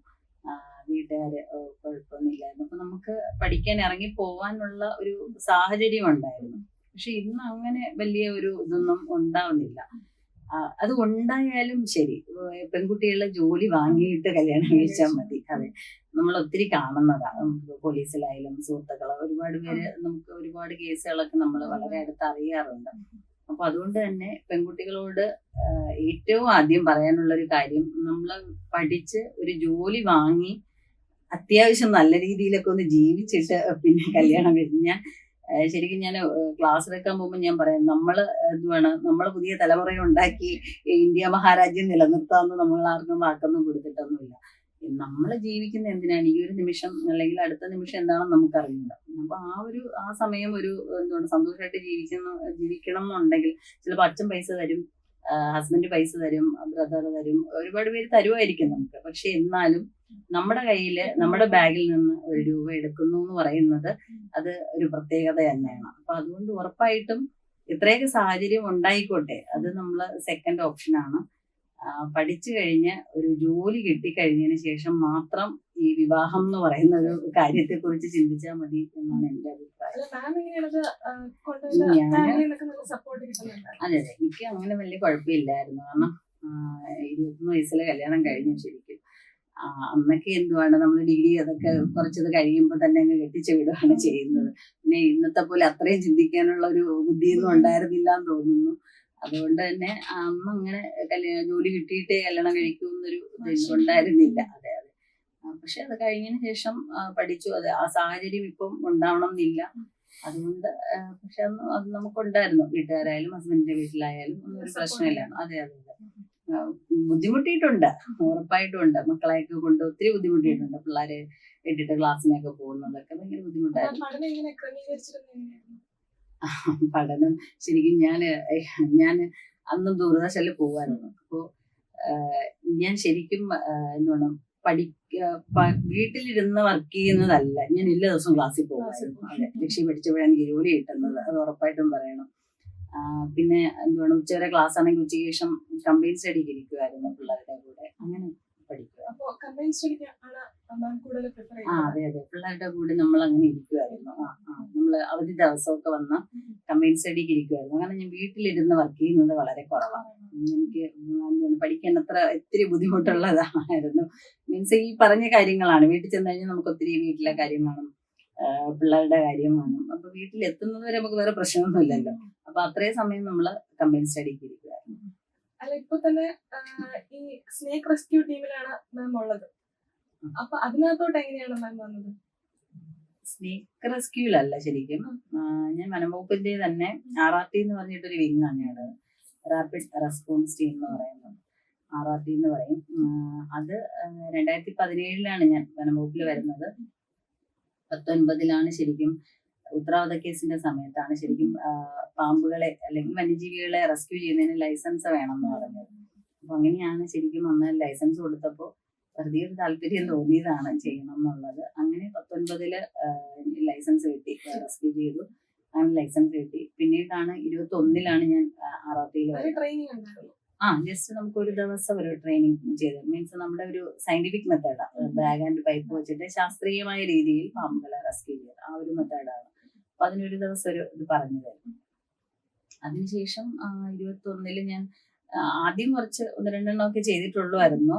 വീട്ടുകാര് കുഴപ്പമൊന്നുമില്ലായിരുന്നു. അപ്പൊ നമുക്ക് പഠിക്കാൻ ഇറങ്ങി പോവാനുള്ള ഒരു സാഹചര്യം ഉണ്ടായിരുന്നു. പക്ഷെ ഇന്ന് അങ്ങനെ വലിയ ഒരു ഇതൊന്നും ഉണ്ടാവുന്നില്ല. അത് ഉണ്ടായാലും ശരി. പെൺകുട്ടികളുടെ പെൺകുട്ടികളെ ജോലി വാങ്ങിയിട്ട് കല്യാണം കഴിച്ചാൽ മതി. അതെ. നമ്മൾ ഒത്തിരി കാണുന്നതാണ് നമുക്ക് പോലീസിലായാലും സുഹൃത്തുക്കളെ ഒരുപാട് പേര് നമുക്ക് ഒരുപാട് കേസുകളൊക്കെ നമ്മൾ വളരെ അടുത്ത് അറിയാറുണ്ട്. അപ്പൊ അതുകൊണ്ട് തന്നെ പെൺകുട്ടികളോട് ഏറ്റവും ആദ്യം പറയാനുള്ള ഒരു കാര്യം നമ്മൾ പഠിച്ച് ഒരു ജോലി വാങ്ങി അത്യാവശ്യം നല്ല രീതിയിലൊക്കെ ഒന്ന് ജീവിച്ചിട്ട് പിന്നെ കല്യാണം ആഹ് ശരിക്കും ഞാൻ ക്ലാസ് എടുക്കാൻ പോകുമ്പോൾ ഞാൻ പറയാം നമ്മൾ എന്തുവാണ് നമ്മൾ പുതിയ തലമുറയെ ഉണ്ടാക്കി ഇന്ത്യ മഹാരാജ്യം നിലനിർത്താമെന്ന് നമ്മൾ ആർക്കും വാക്കൊന്നും കൊടുത്തിട്ടൊന്നുമില്ല. നമ്മൾ ജീവിക്കുന്ന എന്തിനാണ്? ഈ ഒരു നിമിഷം അല്ലെങ്കിൽ അടുത്ത നിമിഷം എന്താണെന്ന് നമുക്കറിയില്ല. അപ്പൊ ആ ഒരു ആ സമയം ഒരു എന്താണ് സന്തോഷമായിട്ട് ജീവിക്കുന്ന ജീവിക്കണം എന്നുണ്ടെങ്കിൽ ചിലപ്പോൾ അച്ഛൻ പൈസ തരും ഹസ്ബൻഡ് പൈസ തരും ബ്രദർ തരും ഒരുപാട് പേര് തരുമായിരിക്കും നമുക്ക്. പക്ഷെ എന്നാലും നമ്മുടെ കയ്യിൽ നമ്മുടെ ബാഗിൽ നിന്ന് ഒരു രൂപ എടുക്കുന്നു എന്ന് പറയുന്നത് അത് ഒരു പ്രത്യേകത തന്നെയാണ്. അപ്പൊ അതുകൊണ്ട് ഉറപ്പായിട്ടും ഇത്രയൊക്കെ സാഹചര്യം ഉണ്ടായിക്കോട്ടെ. അത് നമ്മൾ സെക്കൻഡ് ഓപ്ഷനാണ് പഠിച്ചു കഴിഞ്ഞ് ഒരു ജോലി കിട്ടിക്കഴിഞ്ഞതിന് ശേഷം മാത്രം ഈ വിവാഹം എന്ന് പറയുന്ന ഒരു കാര്യത്തെ കുറിച്ച് ചിന്തിച്ചാൽ മതി എന്നാണ് എന്റെ അഭിപ്രായം. അതെ അതെ. എനിക്ക് അങ്ങനെ വലിയ കുഴപ്പമില്ലായിരുന്നു. കാരണം ഇരുപത്തൊന്ന് വയസ്സിലെ കല്യാണം കഴിഞ്ഞു ശരിക്കും. അന്നൊക്കെ എന്തുവാണ് നമ്മൾ ഡിഗ്രി അതൊക്കെ കുറച്ചത് കഴിയുമ്പോൾ തന്നെ അങ്ങ് കെട്ടിച്ചു വിടുകയാണ് ചെയ്യുന്നത്. പിന്നെ ഇന്നത്തെ പോലെ അത്രയും ചിന്തിക്കാനുള്ള ഒരു ബുദ്ധിയൊന്നും ഉണ്ടായിരുന്നില്ല എന്ന് തോന്നുന്നു. അതുകൊണ്ട് തന്നെ അമ്മ അങ്ങനെ കല്യാണം ജോലി കിട്ടിയിട്ടേ കല്യാണം കഴിക്കൂ എന്നൊരു ഉദ്ദേശം ഉണ്ടായിരുന്നില്ല അതെ അതെ. പക്ഷെ അത് കഴിഞ്ഞതിന് ശേഷം പഠിച്ചു. അതെ ആ സാഹചര്യം ഇപ്പം ഉണ്ടാവണം എന്നില്ല അതുകൊണ്ട് പക്ഷെ അന്ന് അത് നമുക്കുണ്ടായിരുന്നു. വീട്ടുകാരായാലും ഹസ്ബൻഡിന്റെ വീട്ടിലായാലും ഒന്നും ഒരു പ്രശ്നമില്ല അതെ അതെ. ബുദ്ധിമുട്ടിയിട്ടുണ്ട്. ഉറപ്പായിട്ടുണ്ട്. മക്കളെയൊക്കെ കൊണ്ട് ഒത്തിരി ബുദ്ധിമുട്ടിയിട്ടുണ്ട്. പിള്ളേരെ ഇട്ടിട്ട് ക്ലാസ്സിനൊക്കെ പോകുന്നതൊക്കെ ഭയങ്കര അപ്പൊ ബുദ്ധിമുട്ടായിരുന്നു [laughs] പഠനം ശരിക്കും ഞാൻ ഞാൻ അന്നും ദൂരദർശനിൽ പോകുമായിരുന്നു അപ്പോൾ ഞാൻ ശരിക്കും എന്താണ് പഠിക്ക വീട്ടിലിരുന്ന് വർക്ക് ചെയ്യുന്നതല്ല. ഞാൻ എല്ലാ ദിവസവും ക്ലാസ്സിൽ പോകുമായിരുന്നു അതെ ലക്ഷ്യം പഠിച്ചപ്പോഴാണ് എനിക്ക് ജോലി കിട്ടുന്നത്. അത് ഉറപ്പായിട്ടും പറയണം. പിന്നെ എന്താണ് ഉച്ചവരെ ക്ലാസ് ആണെങ്കിൽ ഉച്ചയ്ക്ക് ശേഷം കമ്പൈൻ സ്റ്റഡിക്ക് ഇരിക്കുമായിരുന്നു പിള്ളേരുടെ കൂടെ. അങ്ങനെ പഠിക്കുക. ആ അതെ അതെ. പിള്ളേരുടെ കൂടെ നമ്മൾ അങ്ങനെ ഇരിക്കുമായിരുന്നു ആ ആ. നമ്മൾ അവധി ദിവസമൊക്കെ വന്ന കമ്പൈൻ സ്റ്റഡിക്ക് ഇരിക്കുമായിരുന്നു അങ്ങനെ ഞാൻ വീട്ടിലിരുന്ന് വർക്ക് ചെയ്യുന്നത് വളരെ കുറവാണ് എനിക്ക് പഠിക്കാൻ അത്ര ഒത്തിരി ബുദ്ധിമുട്ടുള്ളതായിരുന്നു. മീൻസ് ഈ പറഞ്ഞ കാര്യങ്ങളാണ്. വീട്ടിൽ ചെന്ന് കഴിഞ്ഞാൽ നമുക്ക് ഒത്തിരി വീട്ടിലെ കാര്യം കാണും ആ, പിള്ളേരുടെ കാര്യമാണ് അപ്പൊ വീട്ടിൽ എത്തുന്നത് വരെ നമുക്ക് വേറെ പ്രശ്നമൊന്നുമില്ലല്ലോ. അപ്പൊ അത്രയും സമയം നമ്മൾ കമ്പനി സ്റ്റഡിക്ക് ഇരിക്കുകയായിരുന്നു അല്ല ഇപ്പൊ തന്നെ ഈ സ്നേക് റെസ്ക്യൂ ടീമിലാണ് മാം ഉള്ളത്. അപ്പൊ അതിനകത്തോട്ട് എങ്ങനെയാണ് മാം വന്നത്? സ്നേക്ക് റെസ്ക്യൂലല്ല ശരിക്കും. ഞാൻ വനംവകുപ്പിന്റെ തന്നെ ആർ ആർ ടി എന്ന് പറഞ്ഞിട്ടൊരു വിങ് ആണ് ഞങ്ങളുടെ റാപ്പിഡ് റെസ്പോൺസ് ടീം എന്ന് പറയുന്നത്. ആർ ആർ ടി എന്ന് പറയും. അത് രണ്ടായിരത്തി പതിനേഴിലാണ് ഞാൻ വനംവകുപ്പിൽ വരുന്നത്. പത്തൊൻപതിലാണ് ശരിക്കും ഉത്തരവാദ കേസിന്റെ സമയത്താണ് ശരിക്കും പാമ്പുകളെ അല്ലെങ്കിൽ വന്യജീവികളെ റെസ്ക്യൂ ചെയ്യുന്നതിന് ലൈസൻസ് വേണം എന്ന് പറഞ്ഞത്. അപ്പൊ അങ്ങനെയാണ് ശരിക്കും അന്ന് ലൈസൻസ് കൊടുത്തപ്പോൾ വെറുതെ ഒരു താല്പര്യം തോന്നിയതാണ് ചെയ്യണം എന്നുള്ളത് അങ്ങനെ പത്തൊൻപതിൽ ലൈസൻസ് കിട്ടി റെസ്ക്യൂ ചെയ്തു. അങ്ങനെ ലൈസൻസ് കിട്ടി. പിന്നീടാണ് ഇരുപത്തി ഒന്നിലാണ് ഞാൻ ആറാത്തിയിൽ ട്രെയിനിങ് ആ ജസ്റ്റ് നമുക്ക് ഒരു ദിവസം ഒരു ട്രെയിനിങ് ചെയ്ത്. മീൻസ് നമ്മുടെ ഒരു സയന്റിഫിക് മെത്തേഡാണ് ബാഗ് ആൻഡ് പൈപ്പ് വെച്ചിട്ട് ശാസ്ത്രീയമായ രീതിയിൽ പാമ്പുകളെ റെസ്ക്യൂ ചെയ്യുക ആ ഒരു മെത്തേഡാണ് അപ്പൊ അതിനൊരു ദിവസം ഒരു ഇത് പറഞ്ഞു തരും അതിനുശേഷം ഇരുപത്തി ഒന്നിൽ ഞാൻ ആദ്യം കുറച്ച് ഒന്ന് രണ്ടെണ്ണം ഒക്കെ ചെയ്തിട്ടുള്ളായിരുന്നു.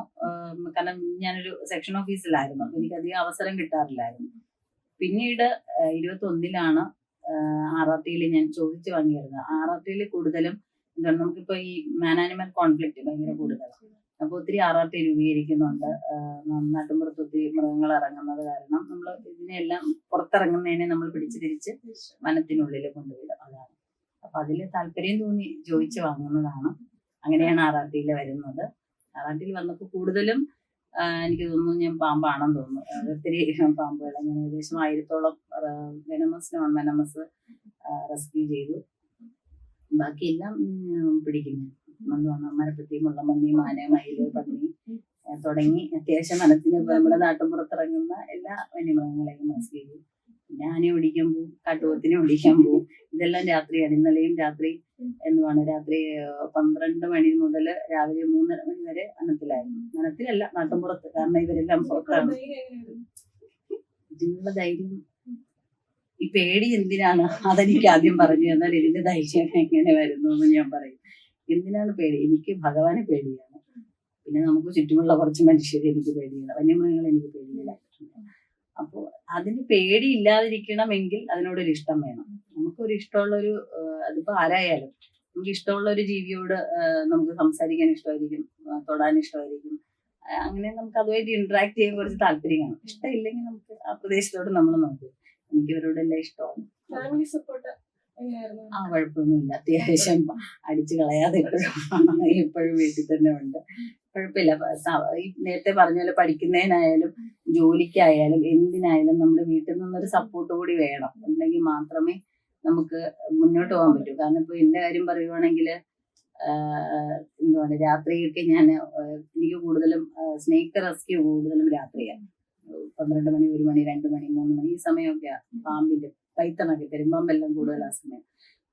കാരണം ഞാനൊരു സെക്ഷൻ ഓഫീസിലായിരുന്നു അപ്പൊ എനിക്ക് അധികം അവസരം കിട്ടാറില്ലായിരുന്നു. പിന്നീട് ഇരുപത്തി ഒന്നിലാണ് ആർ ആർ ടിയിൽ ഞാൻ ചോദിച്ചു വാങ്ങിയിരുന്നത്. ആർ ആർ ടിയിൽ കൂടുതലും എന്താണ് നമുക്കിപ്പോ ഈ മാൻ ആനിമൽ കോൺഫ്ലിക്റ്റ് ഭയങ്കര കൂടുതലാണ് അപ്പൊ ഒത്തിരി ആർ ആർ ടി രൂപീകരിക്കുന്നുണ്ട് നാട്ടുമ്പുറത്ത് ഒത്തിരി മൃഗങ്ങൾ ഇറങ്ങുന്നത് കാരണം നമ്മൾ ഇതിനെല്ലാം പുറത്തിറങ്ങുന്നതിനെ നമ്മൾ പിടിച്ചു തിരിച്ച് വനത്തിനുള്ളിൽ കൊണ്ടുവരും അതാണ്. അപ്പൊ അതിൽ താല്പര്യം തോന്നി ചോദിച്ചു വാങ്ങുന്നതാണ്. അങ്ങനെയാണ് ആർ ആർ ടിയിൽ വരുന്നത്. ആർ ആർ ടിയിൽ വന്നപ്പോൾ കൂടുതലും എനിക്ക് തോന്നുന്നു ഞാൻ പാമ്പാണെന്ന് തോന്നുന്നു. ഒത്തിരി പാമ്പുകൾ ഞാൻ ഏകദേശം ആയിരത്തോളം വെനമസ് നോൺ വെനമസ് റെസ്ക്യൂ ചെയ്തു. ബാക്കിയെല്ലാം ഉം, പിടിക്കുന്നു. എന്താണ് മരപ്പെട്ടി മുള്ളമന്നി മാന മയിൽ പന്നി തുടങ്ങി. അത്യാവശ്യം മനസ്സിന് നമ്മുടെ നാട്ടിൻപുറത്തിറങ്ങുന്ന എല്ലാ വന്യമൃഗങ്ങളെയും ചെയ്യും പിന്നെ ആനയെ ഓടിക്കാൻ പോവും കാട്ടുപോത്തിനെ ഓടിക്കാൻ പോവും. ഇതെല്ലാം രാത്രിയാണ്. ഇന്നലെയും രാത്രി എന്തുവാണ് രാത്രി പന്ത്രണ്ട് മണി മുതൽ രാവിലെ മൂന്നര മണി വരെ വനത്തിലായിരുന്നു. വനത്തിലല്ല നാട്ടിൻപുറത്ത് കാരണം ഇവരെല്ലാം പുറത്താണ്. ഇതിനുള്ള ധൈര്യം ഈ പേടി എന്തിനാണ്? അതെനിക്ക് ആദ്യം പറഞ്ഞു തന്നാൽ ഇതിന്റെ ധൈര്യം എങ്ങനെ വരുന്നു എന്ന് ഞാൻ പറയും. എന്തിനാണ് പേടി? എനിക്ക് ഭഗവാനെ പേടിയാണ്. പിന്നെ നമുക്ക് ചുറ്റുമുള്ള കുറച്ച് മനുഷ്യരെ എനിക്ക് പേടിയില്ല വന്യമൃഗങ്ങൾ എനിക്ക് പേടിയില്ല അപ്പോൾ അതിന് പേടി ഇല്ലാതിരിക്കണമെങ്കിൽ അതിനോടൊരു ഇഷ്ടം വേണം. നമുക്കൊരു ഇഷ്ടമുള്ള ഒരു അതിപ്പോ ആരായാലും നമുക്ക് ഇഷ്ടമുള്ള ഒരു ജീവിയോട് നമുക്ക് സംസാരിക്കാൻ ഇഷ്ടമായിരിക്കും തൊടാൻ ഇഷ്ടമായിരിക്കും. അങ്ങനെ നമുക്ക് അതുമായിട്ട് ഇന്ററാക്ട് ചെയ്യാൻ കുറച്ച് താല്പര്യം കാണും. ഇഷ്ടമില്ലെങ്കിൽ നമുക്ക് ആ പ്രദേശത്തോട് നമ്മൾ നോക്കും. എനിക്ക് ഇവരോടെല്ലാം ഇഷ്ടമാണ് ഫാമിലി സപ്പോർട്ട് ആ കുഴപ്പമൊന്നുമില്ല. അത്യാവശ്യം അടിച്ചു കളയാതെ എപ്പോഴും വീട്ടിൽ തന്നെ ഉണ്ട്. കുഴപ്പമില്ല. നേരത്തെ പറഞ്ഞ പോലെ പഠിക്കുന്നതിനായാലും ജോലിക്കായാലും എന്തിനായാലും നമ്മുടെ വീട്ടിൽ നിന്നൊരു സപ്പോർട്ട് കൂടി വേണം. ഉണ്ടെങ്കിൽ മാത്രമേ നമുക്ക് മുന്നോട്ട് പോകാൻ പറ്റൂ. കാരണം ഇപ്പൊ എന്റെ കാര്യം പറയുവാണെങ്കിൽ എന്തുവാണ് രാത്രിയൊക്കെ ഞാൻ എനിക്ക് കൂടുതലും സ്നേക്ക് റെസ്ക്യൂ കൂടുതലും രാത്രിയാണ്. പന്ത്രണ്ട് മണി ഒരു മണി രണ്ട് മണി മൂന്ന് മണി ഈ സമയമൊക്കെ പാമ്പിന്റെ പൈത്തണൊക്കെ പെരുമ്പാമ്പെല്ലാം കൂടുതൽ ആ സമയം.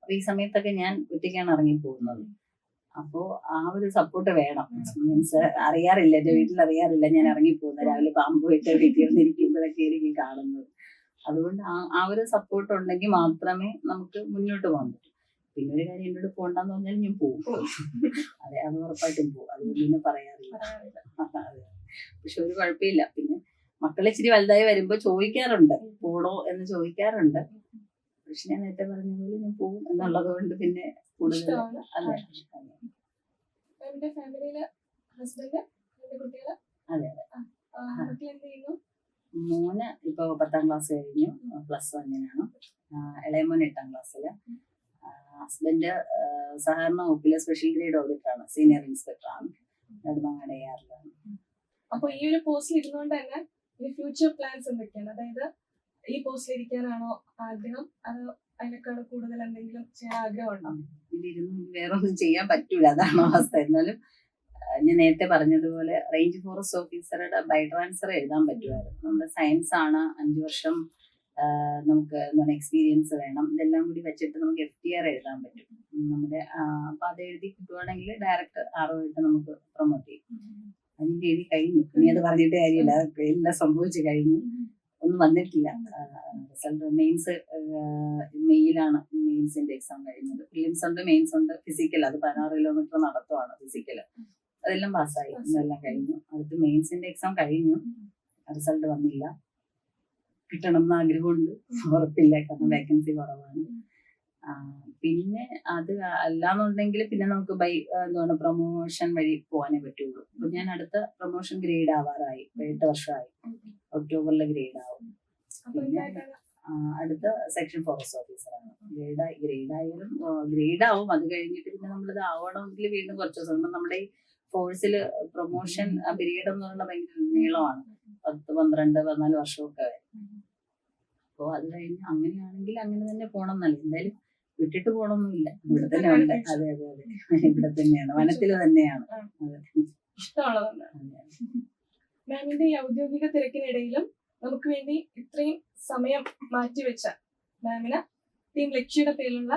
അപ്പൊ ഈ സമയത്തൊക്കെ ഞാൻ ഒറ്റയ്ക്കാണ് ഇറങ്ങി പോകുന്നത് അപ്പോ ആ ഒരു സപ്പോർട്ട് വേണം. മീൻസ് അറിയാറില്ല എന്റെ വീട്ടിൽ അറിയാറില്ല ഞാൻ ഇറങ്ങി പോകുന്നത് രാവിലെ പാമ്പ് പോയിട്ട് വീട്ടിൽ വന്നിരിക്കുമ്പോഴൊക്കെ ആയിരിക്കും കാണുന്നത്. അതുകൊണ്ട് ആ ആ ഒരു സപ്പോർട്ട് ഉണ്ടെങ്കിൽ മാത്രമേ നമുക്ക് മുന്നോട്ട് പോകാൻ പറ്റൂ. പിന്നെ ഒരു കാര്യം എന്നോട് പോകണ്ടെന്ന് പറഞ്ഞാൽ ഞാൻ പോകും അതെ അത് ഉറപ്പായിട്ടും പോകും അതുകൊണ്ട് പിന്നെ പറയാറില്ല. [laughs] പക്ഷെ ഒരു കുഴപ്പമില്ല. പിന്നെ മക്കൾ ഇച്ചിരി വലുതായി വരുമ്പോ ചോദിക്കാറുണ്ട് പോണോ? എന്ന് ചോദിക്കാറുണ്ട്. പക്ഷെ ഞാൻ നേരത്തെ പറഞ്ഞ പോലെ ഞാൻ പോകും എന്നുള്ളത് കൊണ്ട് പിന്നെ കൂടുതൽ അതെ മോന് ഇപ്പൊ പത്താം ക്ലാസ് കഴിഞ്ഞു. പ്ലസ് വണ്ണിനാണ്. ഇളയമോൻ എട്ടാം ക്ലാസ്സിൽ. ഹസ്ബൻഡ് സഹകരണ വകുപ്പിലെ സ്പെഷ്യൽ ഗ്രേഡ് ഓഡിറ്റർ ആണ്. സീനിയർ ഇൻസ്പെക്ടർ ആണ്. നെടുമങ്ങാട് ആറിലാണ് അപ്പൊ ഈ ഒരു പോസ്റ്റിൽ ഇരുന്നുകൊണ്ട് തന്നെ ഈ ഫ്യൂച്ചർ പ്ലാൻസ് എന്തൊക്കെയാണ്? അതായത് ഈ പോസ്റ്റിൽ ഇരിക്കാനാണോ ആഗ്രഹം? അതോ അതിനേക്കാൾ കൂടുതൽ എന്തെങ്കിലും ചെയ്യാൻ ആഗ്രഹമുണ്ടോ? ഇതിരുന്ന് വേറെ ഒന്നും ചെയ്യാൻ പറ്റൂല. അതാണ് അവസ്ഥ. എന്നാലും ഞാൻ നേരത്തെ പറഞ്ഞതുപോലെ റേഞ്ച് ഫോറസ്റ്റ് ഓഫീസറുടെ ബൈ ട്രാൻസ്ഫർ എഴുതാൻ പറ്റുമായിരുന്നു. നമ്മുടെ സയൻസ് ആണ്. അഞ്ചു വർഷം നമുക്ക് എന്താണ് എക്സ്പീരിയൻസ് വേണം. ഇതെല്ലാം കൂടി വെച്ചിട്ട് നമുക്ക് എഫ് ടി ആർ എഴുതാൻ പറ്റും. നമ്മുടെ അപ്പൊ അത് എഴുതി കിട്ടുവാണെങ്കിൽ ഡയറക്റ്റ് ആറോ ആയിട്ട് നമുക്ക് പ്രൊമോട്ട് ചെയ്യും. അതിന്റെ എഴുതി കഴിഞ്ഞു. നീ അത് പറഞ്ഞിട്ട് കാര്യമില്ല. എല്ലാം സംഭവിച്ചു കഴിഞ്ഞു. ഒന്നും വന്നിട്ടില്ല. റിസൾട്ട് മെയിൻസ് മെയിലാണ് മെയിൻസിന്റെ എക്സാം കഴിഞ്ഞത്. പ്രിലിംസ് ഉണ്ട് മെയിൻസ് ഉണ്ട് ഫിസിക്കൽ അത് പതിനാറ് കിലോമീറ്റർ നടത്തുവാണ് ഫിസിക്കൽ അതെല്ലാം പാസ്സായി. എല്ലാം കഴിഞ്ഞു. അടുത്ത് മെയിൻസിന്റെ എക്സാം കഴിഞ്ഞു. റിസൾട്ട് വന്നില്ല. കിട്ടണം എന്ന് ആഗ്രഹമുണ്ട്. ഉറപ്പില്ല. കാരണം വേക്കൻസി കുറവാണ്. പിന്നെ അത് അല്ലാന്നുണ്ടെങ്കിൽ പിന്നെ നമുക്ക് ബൈ എന്താണ് പ്രൊമോഷൻ വഴി പോകാനേ പറ്റുള്ളൂ. അപ്പൊ ഞാൻ അടുത്ത പ്രൊമോഷൻ ഗ്രേഡ് ആവാറായി. എട്ട് വർഷമായി. ഒക്ടോബറിൽ ഗ്രേഡ് ആവും. ഞാൻ അടുത്ത സെക്ഷൻ ഫോറസ്റ്റ് ഓഫീസറാണ് ഗ്രേഡ് ഗ്രേഡ് ആയാലും ഗ്രേഡ് ആവും. അത് കഴിഞ്ഞിട്ട് പിന്നെ നമ്മളിത് ആവണമെങ്കിൽ വീണ്ടും കുറച്ച് ദിവസം നമ്മുടെ ഈ ഫോഴ്സിൽ പ്രൊമോഷൻ പിരീഡ് എന്ന് പറയുന്നത് ഭയങ്കര നീളമാണ്. പത്ത് പന്ത്രണ്ട് പതിനാല് വർഷമൊക്കെ അപ്പോൾ അത് കഴിഞ്ഞ് അങ്ങനെയാണെങ്കിൽ അങ്ങനെ തന്നെ പോകണം എന്നല്ല. എന്തായാലും വിട്ടിട്ട് പോകണമൊന്നുമില്ല ഇവിടെ തന്നെ ഉണ്ട് അതെ അതെ അതെ. ഇവിടെ തന്നെയാണ്. വനത്തിൽ തന്നെയാണ്. മാമിന്റെ ഈ ഔദ്യോഗിക തിരക്കിനിടയിലും നമുക്ക് വേണ്ടി ഇത്രയും സമയം മാറ്റിവെച്ച മാമിന് ടീം ലക്ഷ്യയുടെ പേരിലുള്ള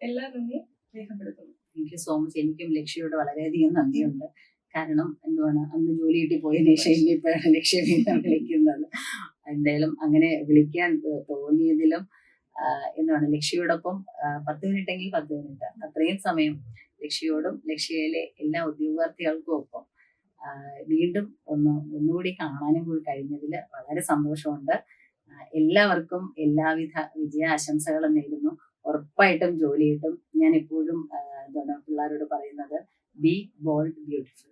എല്ലാ നന്ദിയും രേഖപ്പെടുത്തുന്നു. സോ മച്ച് എനിക്കും ലക്ഷ്യയോട് വളരെയധികം നന്ദിയുണ്ട്. കാരണം എന്തുവാണ് അന്ന് ജോലി കിട്ടി പോയതിനു ശേഷം ഇനിയിപ്പോഴാണ് ലക്ഷ്യം വിളിക്കുന്നത്. എന്തായാലും അങ്ങനെ വിളിക്കാൻ തോന്നിയതിലും ആഹ്, എന്താണ് ലക്ഷ്യയോടൊപ്പം പത്ത് മിനിറ്റ് എങ്കിൽ പത്ത് മിനിറ്റ്. അത്രയും സമയം ലക്ഷ്യയോടും ലക്ഷ്യയിലെ എല്ലാ ഉദ്യോഗാർത്ഥികൾക്കും ഒപ്പം വീണ്ടും ഒന്ന് ഒന്നുകൂടി കാണാനും കൂടി കഴിഞ്ഞതിൽ വളരെ സന്തോഷമുണ്ട്. എല്ലാവർക്കും എല്ലാവിധ വിജയാശംസകളും നേരുന്നു. ഉറപ്പായിട്ടും ജോലി കിട്ടും ഞാൻ എപ്പോഴും പിള്ളേരോട് പറയുന്നത് ബി ബോൾഡ് ബ്യൂട്ടിഫുൾ